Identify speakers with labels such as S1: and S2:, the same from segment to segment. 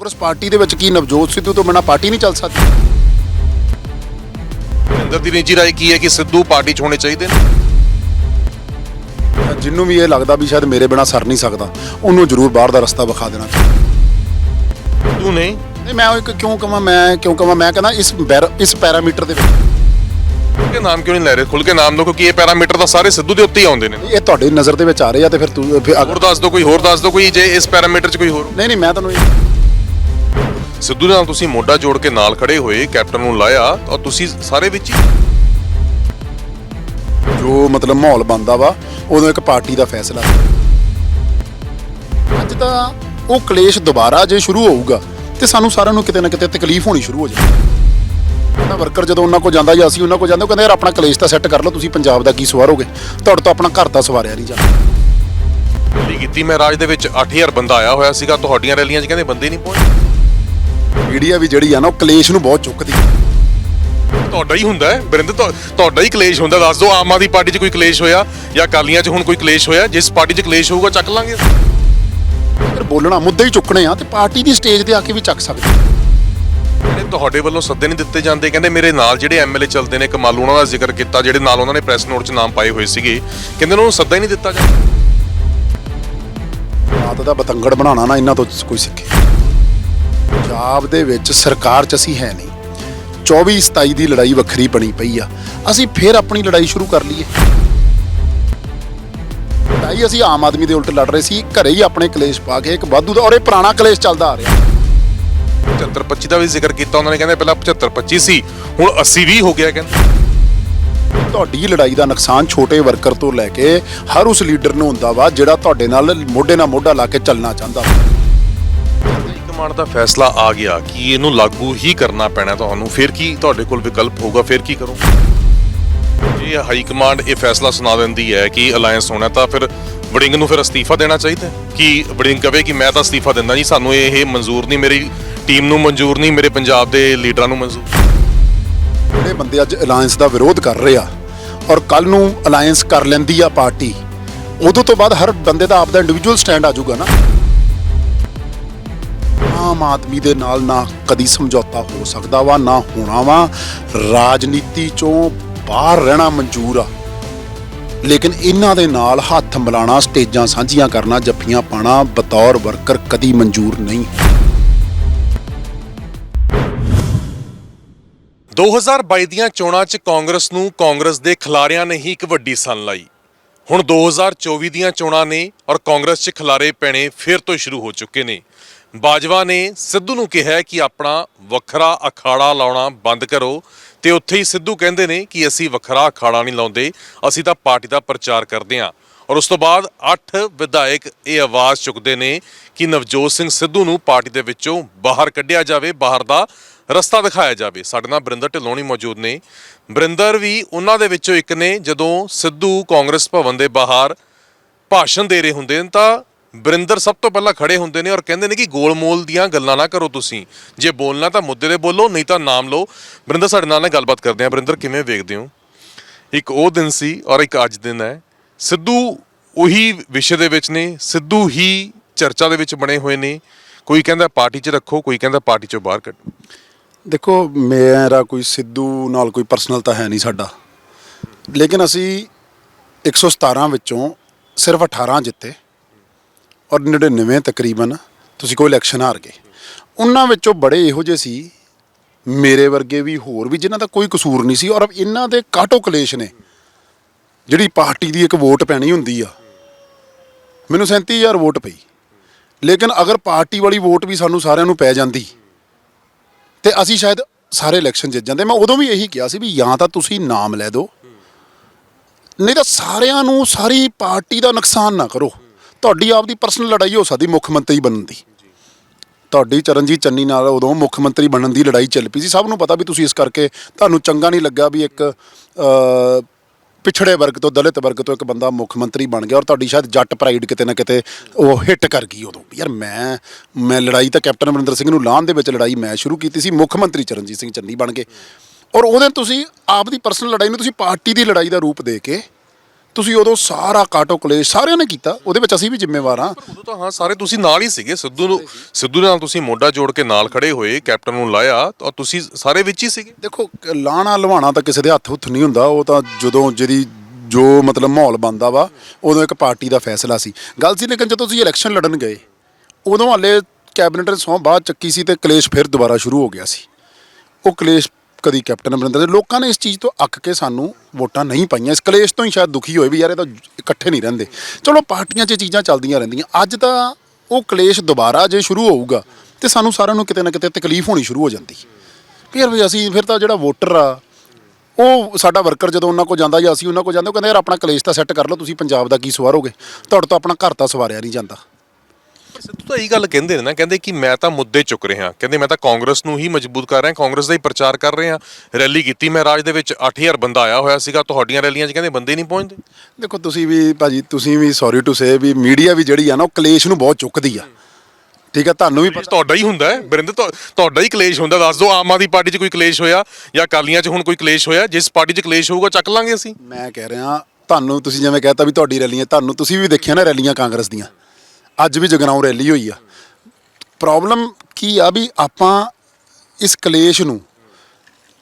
S1: Congress party ਦੇ ਵਿੱਚ ਕੀ ਨਵਜੋਤ ਸਿੱਧੂ ਤੋਂ ਬਿਨਾਂ ਪਾਰਟੀ ਨਹੀਂ ਚੱਲ ਸਕਦੀ?
S2: ਅੰਦਰ ਦੀ ਨਿੱਜੀ ਰਾਏ ਕੀ ਹੈ ਕਿ ਸਿੱਧੂ ਪਾਰਟੀ 'ਚ ਹੋਣੇ ਚਾਹੀਦੇ ਨੇ?
S1: ਜਿੰਨੂੰ ਵੀ ਇਹ ਲੱਗਦਾ ਵੀ ਸ਼ਾਇਦ ਮੇਰੇ ਬਿਨਾਂ ਸਰ ਨਹੀਂ ਸਕਦਾ ਉਹਨੂੰ ਜ਼ਰੂਰ ਬਾਹਰ ਦਾ ਰਸਤਾ ਵਿਖਾ ਦੇਣਾ ਚਾਹੀਦਾ।
S2: ਸਿੱਧੂ ਨੇ?
S1: ਨਹੀਂ ਮੈਂ ਉਹ ਇੱਕ ਕਿਉਂ ਕਹਾਂ ਮੈਂ ਕਿਉਂ ਕਹਾਂ ਮੈਂ ਕਹਿੰਦਾ ਇਸ ਬੈਰ- ਇਸ ਪੈਰਾਮੀਟਰ ਦੇ ਵਿੱਚ।
S2: ਖੁੱਲ ਕੇ ਨਾਮ ਕਿਉਂ ਨਹੀਂ ਲੈ ਰਹੇ? ਖੁੱਲ ਕੇ ਨਾਮ ਲਓ ਕਿਉਂਕਿ ਇਹ ਪੈਰਾਮੀਟਰ ਤਾਂ ਸਾਰੇ ਸਿੱਧੂ ਦੇ ਉੱਤੇ ਹੀ ਆਉਂਦੇ ਨੇ।
S1: ਇਹ ਤੁਹਾਡੀ ਨਜ਼ਰ ਦੇ ਵਿੱਚ ਆ ਰਹੇ ਆ ਤੇ ਫਿਰ ਤੂੰ ਫਿਰ ਅਗਰ
S2: ਹੋਰ ਦੱਸ ਦਿਓ ਕੋਈ ਹੋਰ ਦੱਸ ਦਿਓ ਕੋਈ ਜੇ ਇਸ ਪੈਰਾਮੀਟਰ 'ਚ ਕੋਈ ਹੋਰ
S1: ਨਹੀਂ ਨਹੀਂ ਮੈਂ ਤੁਹਾਨੂੰ ਇਹ-
S2: ਸਿੱਧੂ ਨਾਲ ਤੁਸੀਂ ਮੋਢਾ ਜੋੜ ਕੇ ਨਾਲ ਖੜੇ ਹੋਏ ਕੈਪਟਨ ਨੂੰ ਲਾਇਆ ਔਰ ਤੁਸੀਂ ਸਾਰੇ ਵਿੱਚ ਹੀ
S1: ਜੋ ਮਤਲਬ ਮਾਹੌਲ ਬਣਦਾ ਵਾ ਉਦੋਂ ਇੱਕ ਪਾਰਟੀ ਦਾ ਫੈਸਲਾ। ਅੱਜ ਤਾਂ ਉਹ ਕਲੇਸ਼ ਦੁਬਾਰਾ ਜੇ ਸ਼ੁਰੂ ਹੋਊਗਾ ਤੇ ਸਾਨੂੰ ਸਾਰਿਆਂ ਨੂੰ ਕਿਤੇ ਨਾ ਕਿਤੇ ਤਕਲੀਫ ਹੋਣੀ ਸ਼ੁਰੂ ਹੋ ਜਾਏਗੀ ਵਰਕਰ ਜਦੋਂ ਉਹਨਾਂ ਕੋ ਜਾਂਦਾ ਜਾਂ ਅਸੀਂ ਉਹਨਾਂ ਕੋ ਜਾਂਦੇ ਉਹ ਕਹਿੰਦੇ ਯਾਰ ਆਪਣਾ ਕਲੇਸ਼ ਤਾਂ ਸੈੱਟ ਕਰ ਲਓ ਤੁਸੀਂ ਪੰਜਾਬ ਦਾ ਕੀ ਸਵਾਰੋਗੇ? ਤੁਹਾਡੇ ਤੋਂ ਆਪਣਾ ਘਰ ਤਾਂ ਸਵਾਰਿਆ ਨਹੀਂ ਜਾਂਦਾ।
S2: ਰੈਲੀ ਕੀਤੀ ਮੈਂ ਰਾਜ ਦੇ ਵਿੱਚ 8000 ਬੰਦਾ ਆਇਆ ਹੋਇਆ ਸੀਗਾ ਤੁਹਾਡੀਆਂ ਰੈਲੀਆਂ 'ਚ ਕਹਿੰਦੇ ਬੰਦੇ ਨਹੀਂ ਪਹੁੰਚੇ।
S1: ਮੀਡੀਆ ਵੀ ਜਿਹੜੀ ਆ ਨਾ ਉਹ ਕਲੇਸ਼ ਨੂੰ ਬਹੁਤ ਚੁੱਕਦੀ
S2: ਤੁਹਾਡਾ ਹੀ ਹੁੰਦਾ ਹੈ ਬਰਿੰਦਰ ਤੁਹਾ- ਤੁਹਾਡਾ ਹੀ ਕਲੇਸ਼ ਹੁੰਦਾ ਦੱਸ ਦਿਓ ਆਮ ਆਦਮੀ ਪਾਰਟੀ 'ਚ ਕੋਈ ਕਲੇਸ਼ ਹੋਇਆ ਜਾਂ ਅਕਾਲੀਆਂ 'ਚ ਹੁਣ ਕੋਈ ਕਲੇਸ਼ ਹੋਇਆ ਜਿਸ ਪਾਰਟੀ 'ਚ ਕਲੇਸ਼ ਹੋਊਗਾ ਚੱਕ ਲਾਂਗੇ
S1: ਫਿਰ ਬੋਲਣਾ ਮੁੱਦੇ ਹੀ ਚੁੱਕਣੇ ਆ ਤੇ ਪਾਰਟੀ ਦੀ ਸਟੇਜ ਤੇ ਆ ਕੇ ਵੀ ਚੱਕ ਸਕਦੇ
S2: ਜਿਹੜੇ ਤੁਹਾਡੇ ਵੱਲੋਂ ਸੱਦੇ ਨਹੀਂ ਦਿੱਤੇ ਜਾਂਦੇ ਕਹਿੰਦੇ ਮੇਰੇ ਨਾਲ ਜਿਹੜੇ ਐਮਐਲਏ ਚੱਲਦੇ ਨੇ ਕਮਾਲ ਉਹਨਾਂ ਦਾ ਜ਼ਿਕਰ ਕੀਤਾ ਜਿਹੜੇ ਨਾਲ ਉਹਨਾਂ ਨੇ ਪ੍ਰੈਸ ਨੋਟ 'ਚ ਨਾਮ ਪਾਏ ਹੋਏ ਸੀਗੇ ਕਹਿੰਦੇ ਉਹਨਾਂ ਨੂੰ ਸੱਦਾ ਹੀ ਨਹੀਂ ਦਿੱਤਾ ਜਾਂਦਾ।
S1: ਰਾਤ ਦਾ ਬਤੰਗੜ ਬਣਾਉਣਾ ਨਾ ਇਹਨਾਂ ਤੋਂ ਕੋਈ ਸਿੱਖੇ। ਪੰਜਾਬ ਦੇ ਵਿੱਚ ਸਰਕਾਰ 'ਚ ਅਸੀਂ ਹੈ ਨਹੀਂ। 24 27 ਦੀ ਲੜਾਈ ਵੱਖਰੀ ਬਣੀ ਪਈ ਆ। ਅਸੀਂ ਫੇਰ ਆਪਣੀ ਲੜਾਈ ਸ਼ੁਰੂ ਕਰ ਲਈਏ। ਲੜਾਈ ਅਸੀਂ ਆਮ ਆਦਮੀ ਦੇ ਉਲਟ ਲੜ ਰਹੇ ਸੀ। ਘਰੇ ਹੀ ਆਪਣੇ ਕਲੇਸ਼ ਪਾ ਕੇ ਇੱਕ ਵਾਧੂ ਦਾ ਔਰ ਇਹ ਪੁਰਾਣਾ ਕਲੇਸ਼ ਚੱਲਦਾ ਆ ਰਿਹਾ।
S2: 75 25 ਦਾ ਵੀ ਜ਼ਿਕਰ ਕੀਤਾ ਉਹਨਾਂ ਨੇ ਕਹਿੰਦੇ ਪਹਿਲਾਂ 75 25 ਸੀ ਹੁਣ 80 20 ਹੋ ਗਿਆ ਕਹਿੰਦੇ।
S1: ਤੁਹਾਡੀ ਲੜਾਈ ਦਾ ਨੁਕਸਾਨ ਛੋਟੇ ਵਰਕਰ ਤੋਂ ਲੈ ਕੇ ਹਰ ਉਸ ਲੀਡਰ ਨੂੰ ਹੁੰਦਾ ਵਾ ਜਿਹੜਾ ਤੁਹਾਡੇ ਨਾਲ ਮੋਢੇ ਨਾਲ ਮੋਢਾ ਲਾ ਕੇ ਚੱਲਣਾ ਚਾਹੁੰਦਾ। ਵਾ
S2: ਹਾਈ ਦਾ ਫੈਸਲਾ ਆ ਗਿਆ, ਕਿ ਇਹਨੂੰ ਲਾਗੂ ਹੀ ਕਰਨਾ ਪੈਣਾ ਤੁਹਾਨੂੰ? ਫਿਰ ਕੀ ਤੁਹਾਡੇ ਕੋਲ ਵਿਕਲਪ ਹੋਊਗਾ? ਫਿਰ ਕੀ ਕਰੋਗੇ ਜੇ ਹਾਈ ਕਮਾਂਡ ਇਹ ਫੈਸਲਾ ਸੁਣਾ ਦਿੰਦੀ ਹੈ ਕਿ ਅਲਾਈਅੰਸ ਹੋਣਾ ਤਾਂ ਫਿਰ ਵੜਿੰਗ ਨੂੰ ਫਿਰ ਅਸਤੀਫਾ ਦੇਣਾ ਚਾਹੀਦਾ ਕਿ ਵੜਿੰਗ ਕਵੇ ਕਿ ਮੈਂ ਤਾਂ ਅਸਤੀਫਾ ਦਿੰਦਾ ਜੀ ਸਾਨੂੰ ਇਹ ਮਨਜ਼ੂਰ ਨਹੀਂ, ਮੇਰੀ ਟੀਮ ਨੂੰ ਮਨਜ਼ੂਰ ਨਹੀਂ, ਮੇਰੇ ਪੰਜਾਬ ਦੇ ਲੀਡਰਾਂ ਨੂੰ ਮਨਜ਼ੂਰ
S1: ਜਿਹੜੇ ਬੰਦੇ ਅੱਜ ਅਲਾਈਅੰਸ ਦਾ ਵਿਰੋਧ ਕਰ ਰਹੇ ਆ ਔਰ ਕੱਲ ਨੂੰ ਅਲਾਈਅੰਸ ਕਰ ਲੈਂਦੀ ਆ ਪਾਰਟੀ, ਉਦੋਂ ਤੋਂ ਬਾਅਦ ਹਰ ਬੰਦੇ ਦਾ ਆਪਦਾ ਇੰਡੀਵਿਜੂਅਲ ਸਟੈਂਡ ਆ ਜਾਊਗਾ ਨਾ। ਆਮ ਆਦਮੀ ਦੇ ਨਾਲ ਨਾ ਕਦੀ ਸਮਝੌਤਾ ਹੋ ਸਕਦਾ ਵਾ, ਨਾ ਹੋਣਾ ਵਾ। ਰਾਜਨੀਤੀ ਚੋਂ ਬਾਹਰ ਰਹਿਣਾ ਮਨਜ਼ੂਰ ਆ। ਲੇਕਿਨ ਇਹਨਾਂ ਦੇ ਨਾਲ ਹੱਥ ਮਿਲਾਣਾ ਸਟੇਜਾਂ ਸਾਂਝੀਆਂ ਕਰਨਾ, ਜੱਫੀਆਂ ਪਾਣਾ ਬਤੌਰ ਵਰਕਰ ਕਦੀ ਮਨਜ਼ੂਰ ਨਹੀਂ।
S2: 2022 ਦੀਆਂ ਚੋਣਾਂ 'ਚ ਕਾਂਗਰਸ ਨੂੰ ਕਾਂਗਰਸ ਦੇ ਖਿਲਾਰਿਆਂ ਨੇ ਹੀ ਇੱਕ ਵੱਡੀ ਸਨ ਲਾਈ। ਹੁਣ 2024 ਦੀਆਂ ਚੋਣਾਂ ਨੇ ਔਰ ਕਾਂਗਰਸ 'ਚ ਖਿਲਾਰੇ ਪੈਣੇ ਫਿਰ ਤੋਂ ਸ਼ੁਰੂ ਹੋ ਚੁੱਕੇ ਨੇ। ਬਾਜਵਾ ਨੇ ਸਿੱਧੂ ਨੂੰ ਕਿਹਾ ਕਿ ਆਪਣਾ ਵੱਖਰਾ ਅਖਾੜਾ ਲਾਉਣਾ ਬੰਦ ਕਰੋ ਤੇ ਉੱਥੇ ਹੀ ਸਿੱਧੂ ਕਹਿੰਦੇ ਨੇ ਕਿ ਅਸੀਂ ਵੱਖਰਾ ਅਖਾੜਾ ਨਹੀਂ ਲਾਉਂਦੇ, ਅਸੀਂ ਤਾਂ ਪਾਰਟੀ ਦਾ ਪ੍ਰਚਾਰ ਕਰਦੇ ਹਾਂ। ਔਰ ਉਸ ਤੋਂ ਬਾਅਦ 8 ਵਿਧਾਇਕ ਇਹ ਆਵਾਜ਼ ਚੁੱਕਦੇ ਨੇ ਕਿ ਨਵਜੋਤ ਸਿੰਘ ਸਿੱਧੂ ਨੂੰ ਪਾਰਟੀ ਦੇ ਵਿੱਚੋਂ ਬਾਹਰ ਕੱਢਿਆ ਜਾਵੇ, ਬਾਹਰ ਦਾ ਰਸਤਾ ਦਿਖਾਇਆ ਜਾਵੇ। ਸਾਡੇ ਨਾਲ ਬਰਿੰਦਰ ਢਿੱਲੋਂ ਮੌਜੂਦ ਨੇ। ਬਰਿੰਦਰ ਵੀ ਉਹਨਾਂ ਦੇ ਵਿੱਚੋਂ ਇੱਕ ਨੇ, ਜਦੋਂ ਸਿੱਧੂ ਕਾਂਗਰਸ ਭਵਨ ਦੇ ਬਾਹਰ ਭਾਸ਼ਣ ਦੇ ਰਹੇ ਹੁੰਦੇ ਨੇ ਤਾਂ ਬਰਿੰਦਰ ਸਭ ਤੋਂ ਪਹਿਲਾਂ ਖੜੇ ਹੁੰਦੇ ਨੇ ਔਰ ਕਹਿੰਦੇ ਨੇ ਕਿ ਗੋਲਮੋਲ ਦੀਆਂ ਗੱਲਾਂ ਨਾ ਕਰੋ ਤੁਸੀਂ। ਜੇ ਬੋਲਣਾ ਤਾਂ ਮੁੱਦੇ ਤੇ ਬੋਲੋ, ਨਹੀਂ ਤਾਂ ਨਾਮ ਲਓ। ਬਰਿੰਦਰ ਸਾਡੇ ਨਾਲ ਨਾ ਗੱਲਬਾਤ ਕਰਦੇ ਹਾਂ। ਬਰਿੰਦਰ ਕਿਵੇਂ ਵੇਖਦੇ ਹੋ? ਇੱਕ ਉਹ ਦਿਨ ਸੀ ਔਰ ਇੱਕ ਅੱਜ ਦਿਨ ਹੈ। ਸਿੱਧੂ ਉਹੀ ਵਿਸ਼ੇ ਦੇ ਵਿੱਚ ਨੇ। ਸਿੱਧੂ ਹੀ ਚਰਚਾ ਦੇ ਵਿੱਚ ਬਣੇ ਹੋਏ ਨੇ। ਕੋਈ ਕਹਿੰਦਾ ਪਾਰਟੀ 'ਚ ਰੱਖੋ, ਕੋਈ ਕਹਿੰਦਾ ਪਾਰਟੀ 'ਚੋਂ ਬਾਹਰ ਕੱਢੋ।
S1: ਦੇਖੋ, ਮੇਰਾ ਕੋਈ ਸਿੱਧੂ ਨਾਲ ਕੋਈ ਪਰਸਨਲ ਤਾਂ ਹੈ ਨਹੀਂ ਸਾਡਾ। ਲੇਕਿਨ ਅਸੀਂ 117 ਵਿੱਚੋਂ ਸਿਰਫ 18 ਜਿੱਤੇ। ਔਰ 99 ਤਕਰੀਬਨ ਤੁਸੀਂ ਕੋਈ ਇਲੈਕਸ਼ਨ ਹਾਰ ਗਏ। ਉਹਨਾਂ ਵਿੱਚੋਂ ਬੜੇ ਇਹੋ ਜਿਹੇ ਸੀ, ਮੇਰੇ ਵਰਗੇ ਵੀ, ਹੋਰ ਵੀ, ਜਿਨ੍ਹਾਂ ਦਾ ਕੋਈ ਕਸੂਰ ਨਹੀਂ ਸੀ। ਔਰ ਇਹਨਾਂ ਦੇ ਕਾਟੋ ਕਲੇਸ਼ ਨੇ? ਜਿਹੜੀ ਪਾਰਟੀ ਦੀ ਇੱਕ ਵੋਟ ਪੈਣੀ ਹੁੰਦੀ ਆ, ਮੈਨੂੰ 37000 ਵੋਟ ਪਈ। ਲੇਕਿਨ ਅਗਰ ਪਾਰਟੀ ਵਾਲੀ ਵੋਟ ਵੀ ਸਾਨੂੰ ਸਾਰਿਆਂ ਨੂੰ ਪੈ ਜਾਂਦੀ, ਤੇ ਅਸੀਂ ਸ਼ਾਇਦ ਸਾਰੇ ਇਲੈਕਸ਼ਨ ਜਿੱਤ ਜਾਂਦੇ। ਮੈਂ ਉਦੋਂ ਵੀ ਇਹੀ ਕਿਹਾ ਸੀ ਵੀ ਜਾਂ ਤਾਂ ਤੁਸੀਂ ਨਾਮ ਲੈ ਦਿਓ, ਨਹੀਂ ਤਾਂ ਸਾਰਿਆਂ ਨੂੰ ਸਾਰੀ ਪਾਰਟੀ ਦਾ ਨੁਕਸਾਨ ਨਾ ਕਰੋ। ਤੁਹਾਡੀ ਆਪਦੀ ਪਰਸਨਲ ਲੜਾਈ ਹੋ ਸਕਦੀ ਮੁੱਖ ਮੰਤਰੀ ਬਣਨ ਦੀ। ਤੁਹਾਡੀ ਚਰਨਜੀਤ ਚੰਨੀ ਨਾਲ ਉਦੋਂ ਮੁੱਖ ਮੰਤਰੀ ਬਣਨ ਦੀ ਲੜਾਈ ਚੱਲ ਪਈ ਸੀ। ਸਭ ਨੂੰ ਪਤਾ ਵੀ ਤੁਸੀਂ ਇਸ ਕਰਕੇ ਤੁਹਾਨੂੰ ਚੰਗਾ ਨਹੀਂ ਲੱਗਾ ਵੀ ਇੱਕ ਪਿਛੜੇ ਵਰਗ ਤੋਂ, ਦਲਿਤ ਵਰਗ ਤੋਂ ਇੱਕ ਬੰਦਾ ਮੁੱਖ ਮੰਤਰੀ ਬਣ ਗਿਆ ਔਰ ਤੁਹਾਡੀ ਸ਼ਾਇਦ ਜੱਟ ਪ੍ਰਾਈਡ ਕਿਤੇ ਨਾ ਕਿਤੇ ਉਹ ਹਿੱਟ ਕਰ ਗਈ ਉਦੋਂ ਯਾਰ ਮੈਂ ਮੈਂ ਲੜਾਈ ਤਾਂ ਕੈਪਟਨ ਅਮਰਿੰਦਰ ਸਿੰਘ ਨੂੰ ਲਾਹਣ ਦੇ ਵਿੱਚ ਲੜਾਈ ਮੈਂ ਸ਼ੁਰੂ ਕੀਤੀ ਸੀ। ਮੁੱਖ ਮੰਤਰੀ ਚਰਨਜੀਤ ਸਿੰਘ ਚੰਨੀ ਬਣ ਗਏ। ਔਰ ਉਹਦੇ ਤੁਸੀਂ ਆਪ ਦੀ ਪਰਸਨਲ ਲੜਾਈ ਨੂੰ ਤੁਸੀਂ ਪਾਰਟੀ ਦੀ ਲੜਾਈ ਦਾ ਰੂਪ ਦੇ ਕੇ ਤੁਸੀਂ ਉਦੋਂ ਸਾਰਾ ਕਾਟੋ ਕਲੇਸ਼ ਸਾਰਿਆਂ ਨੇ ਕੀਤਾ ਉਹਦੇ ਵਿੱਚ ਅਸੀਂ ਵੀ ਜ਼ਿੰਮੇਵਾਰ ਹਾਂ।
S2: ਉਦੋਂ ਤਾਂ ਹਾਂ ਸਾਰੇ ਤੁਸੀਂ ਨਾਲ ਹੀ ਸੀਗੇ ਸਿੱਧੂ ਨੂੰ ਸਿੱਧੂ ਨਾਲ ਤੁਸੀਂ ਮੋਢਾ ਜੋੜ ਕੇ ਨਾਲ ਖੜੇ ਹੋਏ ਕੈਪਟਨ ਨੂੰ ਲਾਇਆ ਔਰ ਤੁਸੀਂ ਸਾਰੇ ਵਿੱਚ ਹੀ ਸੀਗੇ।
S1: ਦੇਖੋ ਲਾਣਾ ਲਵਾਣਾ ਤਾਂ ਕਿਸੇ ਦੇ ਹੱਥ ਹੁੱਥ ਨਹੀਂ ਹੁੰਦਾ ਉਹ ਤਾਂ ਜਦੋਂ ਜਿਹੜੀ ਜੋ ਮਤਲਬ ਮਾਹੌਲ ਬਣਦਾ ਵਾ ਉਦੋਂ ਇੱਕ ਪਾਰਟੀ ਦਾ ਫੈਸਲਾ ਸੀ। ਗੱਲ ਸੀ ਲੇਕਿਨ ਜਦੋਂ ਤੁਸੀਂ ਇਲੈਕਸ਼ਨ ਲੜਨ ਗਏ ਉਦੋਂ ਹਾਲੇ ਕੈਬਨਿਟ ਸਹੁੰ ਬਾਅਦ ਚੱਕੀ ਸੀ ਤੇ ਕਲੇਸ਼ ਫਿਰ ਦੁਬਾਰਾ ਸ਼ੁਰੂ ਹੋ ਗਿਆ ਸੀ। ਉਹ ਕਲੇਸ਼ ਕਦੀ ਕੈਪਟਨ ਅਮਰਿੰਦਰ ਦੇ, ਲੋਕਾਂ ਨੇ ਇਸ ਚੀਜ਼ ਤੋਂ ਅੱਕ ਕੇ ਸਾਨੂੰ ਵੋਟਾਂ ਨਹੀਂ ਪਾਈਆਂ। ਇਸ ਕਲੇਸ਼ ਤੋਂ ਹੀ ਸ਼ਾਇਦ ਦੁਖੀ ਹੋਏ ਵੀ ਯਾਰ ਇਹ ਤਾਂ ਇਕੱਠੇ ਨਹੀਂ ਰਹਿੰਦੇ। ਚਲੋ ਪਾਰਟੀਆਂ 'ਚ ਇਹ ਚੀਜ਼ਾਂ ਚੱਲਦੀਆਂ ਰਹਿੰਦੀਆਂ। ਅੱਜ ਤਾਂ ਉਹ ਕਲੇਸ਼ ਦੁਬਾਰਾ ਜੇ ਸ਼ੁਰੂ ਹੋਊਗਾ ਤੇ ਸਾਨੂੰ ਸਾਰਿਆਂ ਨੂੰ ਕਿਤੇ ਨਾ ਕਿਤੇ ਤਕਲੀਫ ਹੋਣੀ ਸ਼ੁਰੂ ਹੋ ਜਾਂਦੀ। ਫਿਰ ਵੀ ਅਸੀਂ ਫਿਰ ਤਾਂ ਜਿਹੜਾ ਵੋਟਰ ਆ, ਉਹ ਸਾਡਾ ਵਰਕਰ ਜਦੋਂ ਉਹਨਾਂ ਕੋਲ ਜਾਂਦਾ ਜਾਂ ਅਸੀਂ ਉਹਨਾਂ ਕੋਲ ਜਾਂਦੇ, ਉਹ ਕਹਿੰਦੇ, ਯਾਰ ਆਪਣਾ ਕਲੇਸ਼ ਤਾਂ ਸੈੱਟ ਕਰ ਲਓ, ਤੁਸੀਂ ਪੰਜਾਬ ਦਾ ਕੀ ਸਵਾਰੋਗੇ? ਤੁਹਾਡੇ ਤੋਂ ਆਪਣਾ ਘਰ ਤਾਂ ਸਵਾਰਿਆ ਨਹੀਂ ਜਾਂਦਾ।
S2: ਸਿੱਧੂ ਤਾਂ ਇਹ ਗੱਲ ਕਹਿੰਦੇ ਨੇ ਨਾ ਕਹਿੰਦੇ ਕਿ ਮੈਂ ਤਾਂ ਮੁੱਦੇ ਚੁੱਕ ਰਿਹਾ ਕਹਿੰਦੇ ਮੈਂ ਤਾਂ ਕਾਂਗਰਸ ਨੂੰ ਹੀ ਮਜ਼ਬੂਤ ਕਰ ਰਿਹਾ ਕਾਂਗਰਸ ਦਾ ਹੀ ਪ੍ਰਚਾਰ ਕਰ ਰਿਹਾ ਰੈਲੀ ਕੀਤੀ ਮੈਂ ਰਾਜ ਦੇ ਵਿੱਚ 8000 ਬੰਦਾ ਆਇਆ ਹੋਇਆ ਸੀਗਾ ਤੁਹਾਡੀਆਂ ਰੈਲੀਆਂ 'ਚ ਕਹਿੰਦੇ ਬੰਦੇ ਨਹੀਂ ਪਹੁੰਚਦੇ।
S1: ਦੇਖੋ ਤੁਸੀਂ ਵੀ ਭਾਜੀ ਤੁਸੀਂ ਵੀ ਸੌਰੀ ਟੂ ਸੇ ਵੀ ਮੀਡੀਆ ਵੀ ਜਿਹੜੀ ਆ ਨਾ ਉਹ ਕਲੇਸ਼ ਨੂੰ ਬਹੁਤ ਚੁੱਕਦੀ ਆ। ਠੀਕ ਆ ਤੁਹਾਨੂੰ ਵੀ
S2: ਤੁਹਾਡਾ ਹੀ ਹੁੰਦਾ ਹੈ ਬਰਿੰਦਰ ਤੁਹਾਡਾ ਹੀ ਕਲੇਸ਼ ਹੁੰਦਾ ਦੱਸ ਦਿਓ ਆਮ ਆਦਮੀ ਪਾਰਟੀ 'ਚ ਕੋਈ ਕਲੇਸ਼ ਹੋਇਆ ਜਾਂ ਅਕਾਲੀਆਂ 'ਚ ਹੁਣ ਕੋਈ ਕਲੇਸ਼ ਹੋਇਆ ਜਿਸ ਪਾਰਟੀ 'ਚ ਕਲੇਸ਼ ਹੋਊਗਾ ਚੱਕ ਲਾਂਗੇ ਅਸੀਂ।
S1: ਮੈਂ ਕਹਿ ਰਿਹਾ ਤੁਹਾਨੂੰ ਤੁਸੀਂ ਜਿਵੇਂ ਕਹਿਤਾ ਵੀ ਤੁਹਾਡੀ ਰੈਲੀਆਂ ਤੁਹਾਨੂੰ ਤੁਸੀਂ ਵੀ ਦੇਖਿਆ ਨਾ ਰੈਲੀਆਂ ਕਾਂਗਰਸ ਦੀਆਂ। ਅੱਜ ਵੀ ਜਗਰਾਉਂ ਰੈਲੀ ਹੋਈ ਆ। ਪ੍ਰੋਬਲਮ ਕੀ ਆ ਵੀ ਆਪਾਂ ਇਸ ਕਲੇਸ਼ ਨੂੰ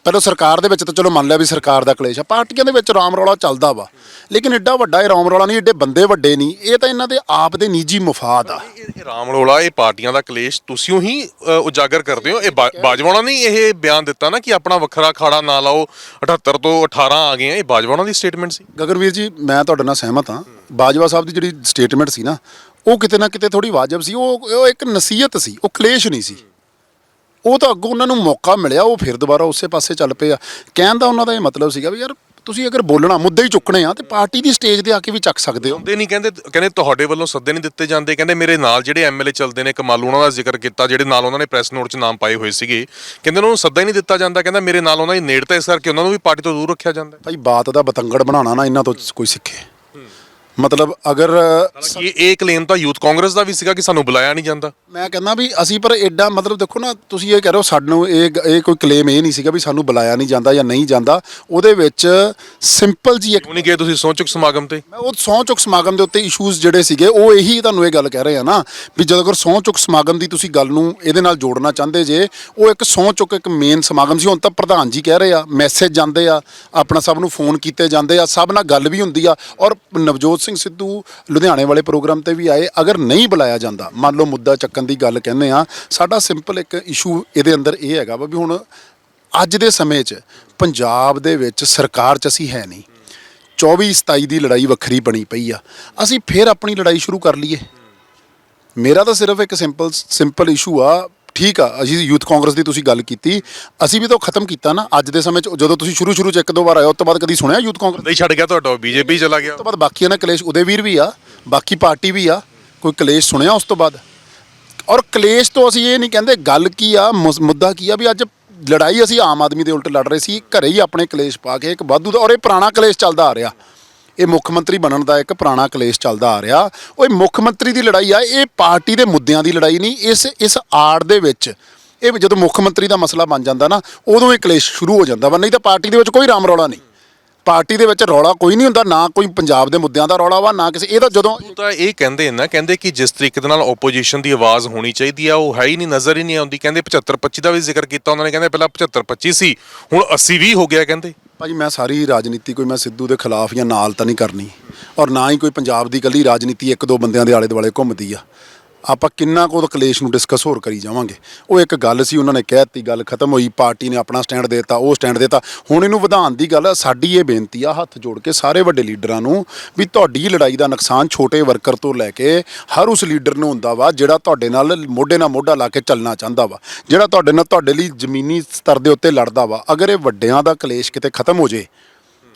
S1: ਪਹਿਲਾਂ ਸਰਕਾਰ ਦੇ ਵਿੱਚ ਤਾਂ ਚਲੋ ਮੰਨ ਲਿਆ ਵੀ ਸਰਕਾਰ ਦਾ ਕਲੇਸ਼ ਆ ਪਾਰਟੀਆਂ ਦੇ ਵਿੱਚ ਰਾਮ ਰੌਲਾ ਚੱਲਦਾ ਵਾ ਲੇਕਿਨ ਐਡਾ ਵੱਡਾ ਇਹ ਰਾਮ ਰੌਲਾ ਨਹੀਂ ਐਡੇ ਬੰਦੇ ਵੱਡੇ ਨਹੀਂ ਇਹ ਤਾਂ ਇਹਨਾਂ ਦੇ ਆਪ ਦੇ ਨਿੱਜੀ ਮਫਾਦ ਆ।
S2: ਇਹ ਰਾਮ ਰੋਲਾ ਇਹ ਪਾਰਟੀਆਂ ਦਾ ਕਲੇਸ਼ ਤੁਸੀਂ ਹੀ ਉਜਾਗਰ ਕਰਦੇ ਹੋ। ਇਹ ਬਾਜਵਾਣਾ ਨੇ ਇਹ ਬਿਆਨ ਦਿੱਤਾ ਨਾ ਕਿ ਆਪਣਾ ਵੱਖਰਾ ਖਾੜਾ ਨਾ ਲਾਓ 78 ਤੋਂ 18 ਆ ਗਏ ਆ ਇਹ ਬਾਜਵਾਣਾ ਦੀ ਸਟੇਟਮੈਂਟ ਸੀ।
S1: ਗਗਨਵੀਰ ਜੀ ਮੈਂ ਤੁਹਾਡੇ ਨਾਲ ਸਹਿਮਤ ਹਾਂ। ਬਾਜਵਾ ਸਾਹਿਬ ਦੀ ਜਿਹੜੀ ਸਟੇਟਮੈਂਟ ਸੀ ਨਾ ਉਹ ਕਿਤੇ ਨਾ ਕਿਤੇ ਥੋੜੀ ਵਾਜਬ ਸੀ ਉਹ ਉਹ ਇੱਕ ਨਸੀਹਤ ਸੀ ਉਹ ਕਲੇਸ਼ ਨਹੀਂ ਸੀ। ਉਹ ਤਾਂ ਅੱਗੋਂ ਉਹਨਾਂ ਨੂੰ ਮੌਕਾ ਮਿਲਿਆ ਉਹ ਫਿਰ ਦੁਬਾਰਾ ਉਸੇ ਪਾਸੇ ਚੱਲ ਪਏ ਆ। ਕਹਿਣ ਦਾ ਉਹਨਾਂ ਦਾ ਇਹ ਮਤਲਬ ਸੀਗਾ ਵੀ ਯਾਰ ਤੁਸੀਂ ਅਗਰ ਬੋਲਣਾ ਮੁੱਦੇ ਹੀ ਚੁੱਕਣੇ ਆ ਤੇ ਪਾਰਟੀ ਦੀ ਸਟੇਜ ਤੇ ਆ ਕੇ ਵੀ ਚੱਕ ਸਕਦੇ ਹੋ।
S2: ਹੁੰਦੇ ਨਹੀਂ ਕਹਿੰਦੇ ਕਹਿੰਦੇ ਤੁਹਾਡੇ ਵੱਲੋਂ ਸੱਦੇ ਨਹੀਂ ਦਿੱਤੇ ਜਾਂਦੇ ਕਹਿੰਦੇ ਮੇਰੇ ਨਾਲ ਜਿਹੜੇ ਐਮਐਲਏ ਚੱਲਦੇ ਨੇ ਕਮਾਲੂ ਉਹਨਾਂ ਦਾ ਜ਼ਿਕਰ ਕੀਤਾ ਜਿਹੜੇ ਨਾਲ ਉਹਨਾਂ ਨੇ ਪ੍ਰੈਸ ਨੋਟ 'ਚ ਨਾਮ ਪਾਏ ਹੋਏ ਸੀਗੇ ਕਹਿੰਦੇ ਉਹਨਾਂ ਨੂੰ ਸੱਦਾ ਹੀ ਨਹੀਂ ਦਿੱਤਾ ਜਾਂਦਾ ਕਹਿੰਦਾ ਮੇਰੇ ਨਾਲ ਉਹਨਾਂ ਦੀ ਨੇੜਤਾ ਇਸ ਕਰਕੇ ਉਹਨਾਂ ਨੂੰ ਵੀ ਪਾਰਟੀ ਤੋਂ ਦੂਰ ਰੱਖਿਆ ਜਾਂਦਾ।
S1: ਭਾਈ ਬਾਤ ਦਾ ਬਤੰਗੜ ਬਣਾਉਣਾ ਨਾ ਇਹਨਾਂ ਤੋਂ ਕੋਈ ਸਿੱਖੇ। ਮਤਲਬ ਅਗਰ
S2: ਹਾਲਾਂਕਿ ਇਹ ਇਹ ਕਲੇਮ ਤਾਂ ਯੂਥ ਕਾਂਗਰਸ ਦਾ ਵੀ ਸੀਗਾ ਕਿ ਸਾਨੂੰ ਬੁਲਾਇਆ ਨਹੀਂ ਜਾਂਦਾ।
S1: ਮੈਂ ਕਹਿੰਦਾ ਵੀ ਅਸੀਂ ਪਰ ਐਡਾ ਮਤਲਬ ਦੇਖੋ ਨਾ ਤੁਸੀਂ ਇਹ ਕਹਿ ਰਹੇ ਹੋ ਸਾਨੂੰ ਇਹ ਇਹ ਕੋਈ ਕਲੇਮ ਇਹ ਨਹੀਂ ਸੀਗਾ ਵੀ ਸਾਨੂੰ ਬੁਲਾਇਆ ਨਹੀਂ ਜਾਂਦਾ ਜਾਂ ਨਹੀਂ ਜਾਂਦਾ। ਉਹਦੇ ਵਿੱਚ ਸਿੰਪਲ ਜੀ ਇੱਕ
S2: ਨਹੀਂ ਗਏ ਤੁਸੀਂ ਸੋਚੁਕ ਸਮਾਗਮ ਤੇ?
S1: ਮੈਂ ਉਹ ਸਹੁੰ ਚੁੱਕ ਸਮਾਗਮ ਦੇ ਉੱਤੇ ਇਸ਼ੂਜ਼ ਜਿਹੜੇ ਸੀਗੇ ਉਹ ਇਹੀ ਤੁਹਾਨੂੰ ਇਹ ਗੱਲ ਕਹਿ ਰਹੇ ਆ ਨਾ ਵੀ ਜਦੋਂ ਅਗਰ ਸਹੁੰ ਚੁੱਕ ਸਮਾਗਮ ਦੀ ਤੁਸੀਂ ਗੱਲ ਨੂੰ ਇਹਦੇ ਨਾਲ ਜੋੜਨਾ ਚਾਹੁੰਦੇ ਜੇ ਉਹ ਇੱਕ ਸਹੁੰ ਚੁੱਕ ਇੱਕ ਮੇਨ ਸਮਾਗਮ ਸੀ। ਹੁਣ ਤਾਂ ਪ੍ਰਧਾਨ ਜੀ ਕਹਿ ਰਹੇ ਆ ਮੈਸੇਜ ਜਾਂਦੇ ਆ ਆਪਣਾ ਸਭ ਨੂੰ ਫੋਨ ਕੀਤੇ ਜਾਂਦੇ ਆ ਸਭ ਨਾਲ ਗੱਲ ਵੀ ਹੁੰਦੀ ਆ ਔਰ ਨਵਜੋਤ ਸਿੰਘ ਸਿੱਧੂ ਲੁਧਿਆਣੇ ਵਾਲੇ ਪ੍ਰੋਗਰਾਮ ਤੇ ਵੀ ਆਏ। ਅਗਰ ਨਹੀਂ ਬੁਲਾਇਆ ਜਾਂਦਾ, ਮੰਨ ਲਓ ਮੁੱਦਾ ਚੱਕਣ ਦੀ ਗੱਲ ਕਹਿੰਦੇ ਆ ਸਾਡਾ ਸਿੰਪਲ ਇੱਕ ਇਸ਼ੂ ਇਹਦੇ ਅੰਦਰ ਇਹ ਹੈਗਾ ਵਾ ਵੀ ਹੁਣ ਅੱਜ ਦੇ ਸਮੇਂ 'ਚ ਪੰਜਾਬ ਦੇ ਵਿੱਚ ਸਰਕਾਰ 'ਚ ਅਸੀਂ ਹੈ ਨਹੀਂ। 24 27 ਦੀ ਲੜਾਈ ਵੱਖਰੀ ਬਣੀ ਪਈ ਆ। ਅਸੀਂ ਫੇਰ ਆਪਣੀ ਲੜਾਈ ਸ਼ੁਰੂ ਕਰ ਲਈਏ। ਮੇਰਾ ਤਾਂ ਸਿਰਫ ਇੱਕ ਸਿੰਪਲ ਸਿੰਪਲ ਇਸ਼ੂ ਆ ਠੀਕ ਆ ਅਸੀਂ ਯੂਥ ਕਾਂਗਰਸ ਦੀ ਤੁਸੀਂ ਗੱਲ ਕੀਤੀ ਅਸੀਂ ਵੀ ਤਾਂ ਉਹ ਖਤਮ ਕੀਤਾ ਨਾ ਅੱਜ ਦੇ ਸਮੇਂ 'ਚ ਜਦੋਂ ਤੁਸੀਂ ਸ਼ੁਰੂ ਸ਼ੁਰੂ 'ਚ ਇੱਕ ਦੋ ਵਾਰ ਆਏ ਉਸ ਤੋਂ ਬਾਅਦ ਕਦੀ ਸੁਣਿਆ ਯੂਥ ਕਾਂਗਰਸ?
S2: ਨਹੀਂ ਛੱਡ ਗਿਆ ਤੁਹਾਡਾ ਬੀਜੇਪੀ ਚਲਾ ਗਿਆ।
S1: ਉਸ ਤੋਂ ਬਾਅਦ ਬਾਕੀਆਂ ਨਾਲ ਕਲੇਸ਼ ਉਦੇਵੀਰ ਵੀ ਆ ਬਾਕੀ ਪਾਰਟੀ ਵੀ ਆ ਕੋਈ ਕਲੇਸ਼ ਸੁਣਿਆ ਉਸ ਤੋਂ ਬਾਅਦ? ਔਰ ਕਲੇਸ਼ ਤੋਂ ਅਸੀਂ ਇਹ ਨਹੀਂ ਕਹਿੰਦੇ ਗੱਲ ਕੀ ਆ ਮੁੱਦਾ ਕੀ ਆ ਵੀ ਅੱਜ ਲੜਾਈ ਅਸੀਂ ਆਮ ਆਦਮੀ ਦੇ ਉਲਟ ਲੜ ਰਹੇ ਸੀ ਘਰੇ ਹੀ ਆਪਣੇ ਕਲੇਸ਼ ਪਾ ਕੇ ਇੱਕ ਵਾਧੂ ਦਾ ਔਰ ਇਹ ਪੁਰਾਣਾ ਕਲੇਸ਼ ਚੱਲਦਾ ਆ ਰਿਹਾ। ਇਹ ਮੁੱਖ ਮੰਤਰੀ ਬਣਨ ਦਾ ਇੱਕ ਪੁਰਾਣਾ ਕਲੇਸ਼ ਚੱਲਦਾ ਆ ਰਿਹਾ। ਉਹ ਇਹ ਮੁੱਖ ਮੰਤਰੀ ਦੀ ਲੜਾਈ ਆ, ਇਹ ਪਾਰਟੀ ਦੇ ਮੁੱਦਿਆਂ ਦੀ ਲੜਾਈ ਨਹੀਂ, ਇਸ ਇਸ ਆੜ ਦੇ ਵਿੱਚ। ਇਹ ਜਦੋਂ ਮੁੱਖ ਮੰਤਰੀ ਦਾ ਮਸਲਾ ਬਣ ਜਾਂਦਾ ਨਾ, ਉਦੋਂ ਇਹ ਕਲੇਸ਼ ਸ਼ੁਰੂ ਹੋ ਜਾਂਦਾ ਵਾ, ਨਹੀਂ ਤਾਂ ਪਾਰਟੀ ਦੇ ਵਿੱਚ ਕੋਈ ਰਾਮ ਰੌਲਾ ਨਹੀਂ। ਪਾਰਟੀ ਦੇ ਵਿੱਚ ਰੌਲਾ ਕੋਈ ਨਹੀਂ ਹੁੰਦਾ, ਨਾ ਕੋਈ ਪੰਜਾਬ ਦੇ ਮੁੱਦਿਆਂ ਦਾ ਰੌਲਾ ਵਾ, ਨਾ ਕਿਸੇ, ਇਹ ਤਾਂ ਜਦੋਂ
S2: ਤਾਂ ਇਹ ਕਹਿੰਦੇ ਨਾ, ਕਹਿੰਦੇ ਕਿ ਜਿਸ ਤਰੀਕੇ ਦੇ ਨਾਲ ਆਪੋਜੀਸ਼ਨ ਦੀ ਆਵਾਜ਼ ਹੋਣੀ ਚਾਹੀਦੀ ਆ, ਉਹ ਹੈ ਹੀ ਨਹੀਂ, ਨਜ਼ਰ ਹੀ ਨਹੀਂ ਆਉਂਦੀ। ਕਹਿੰਦੇ 75 25 ਦਾ ਵੀ ਜ਼ਿਕਰ ਕੀਤਾ, ਉਹਨਾਂ ਨੇ, ਕਹਿੰਦੇ ਪਹਿਲਾਂ 75 25 ਸੀ, ਹੁਣ 80 ਵੀ ਹੋ ਗਿਆ, ਕਹਿੰਦੇ।
S1: ਭਾਜੀ ਮੈਂ ਸਾਰੀ ਰਾਜਨੀਤੀ ਕੋਈ ਮੈਂ ਸਿੱਧੂ ਦੇ ਖਿਲਾਫ ਜਾਂ ਨਾਲ ਤਾਂ ਨਹੀਂ ਕਰਨੀ ਔਰ ਨਾ ਹੀ ਕੋਈ ਪੰਜਾਬ ਦੀ ਇਕੱਲੀ ਰਾਜਨੀਤੀ ਇੱਕ ਦੋ ਬੰਦਿਆਂ ਦੇ ਆਲੇ ਦੁਆਲੇ ਘੁੰਮਦੀ ਆ। ਆਪਾਂ ਕਿੰਨਾ ਕੁ ਉਹ ਕਲੇਸ਼ ਨੂੰ ਡਿਸਕਸ ਹੋਰ ਕਰੀ ਜਾਵਾਂਗੇ। ਉਹ ਇੱਕ ਗੱਲ ਸੀ ਉਹਨਾਂ ਨੇ ਕਹਿਤੀ ਗੱਲ ਖਤਮ ਹੋਈ ਪਾਰਟੀ ਨੇ ਆਪਣਾ ਸਟੈਂਡ ਦੇ ਦਿੱਤਾ ਉਹ ਸਟੈਂਡ ਦੇਤਾ। ਹੁਣ ਇਹਨੂੰ ਵਧਾਉਣ ਦੀ ਗੱਲ ਆ, ਸਾਡੀ ਇਹ ਬੇਨਤੀ ਆ ਹੱਥ ਜੋੜ ਕੇ ਸਾਰੇ ਵੱਡੇ ਲੀਡਰਾਂ ਨੂੰ ਵੀ ਤੁਹਾਡੀ ਲੜਾਈ ਦਾ ਨੁਕਸਾਨ ਛੋਟੇ ਵਰਕਰ ਤੋਂ ਲੈ ਕੇ ਹਰ ਉਸ ਲੀਡਰ ਨੂੰ ਹੁੰਦਾ ਵਾ ਜਿਹੜਾ ਤੁਹਾਡੇ ਨਾਲ ਮੋਢੇ ਨਾਲ ਮੋਢਾ ਲਾ ਕੇ ਚੱਲਣਾ ਚਾਹੁੰਦਾ ਵਾ ਜਿਹੜਾ ਤੁਹਾਡੇ ਨਾਲ ਤੁਹਾਡੇ ਲਈ ਜ਼ਮੀਨੀ ਸਤਰ ਦੇ ਉੱਤੇ ਲੜਦਾ ਵਾ। ਅਗਰ ਇਹ ਵੱਡਿਆਂ ਦਾ ਕਲੇਸ਼ ਕਿਤੇ ਖਤਮ ਹੋ ਜੇ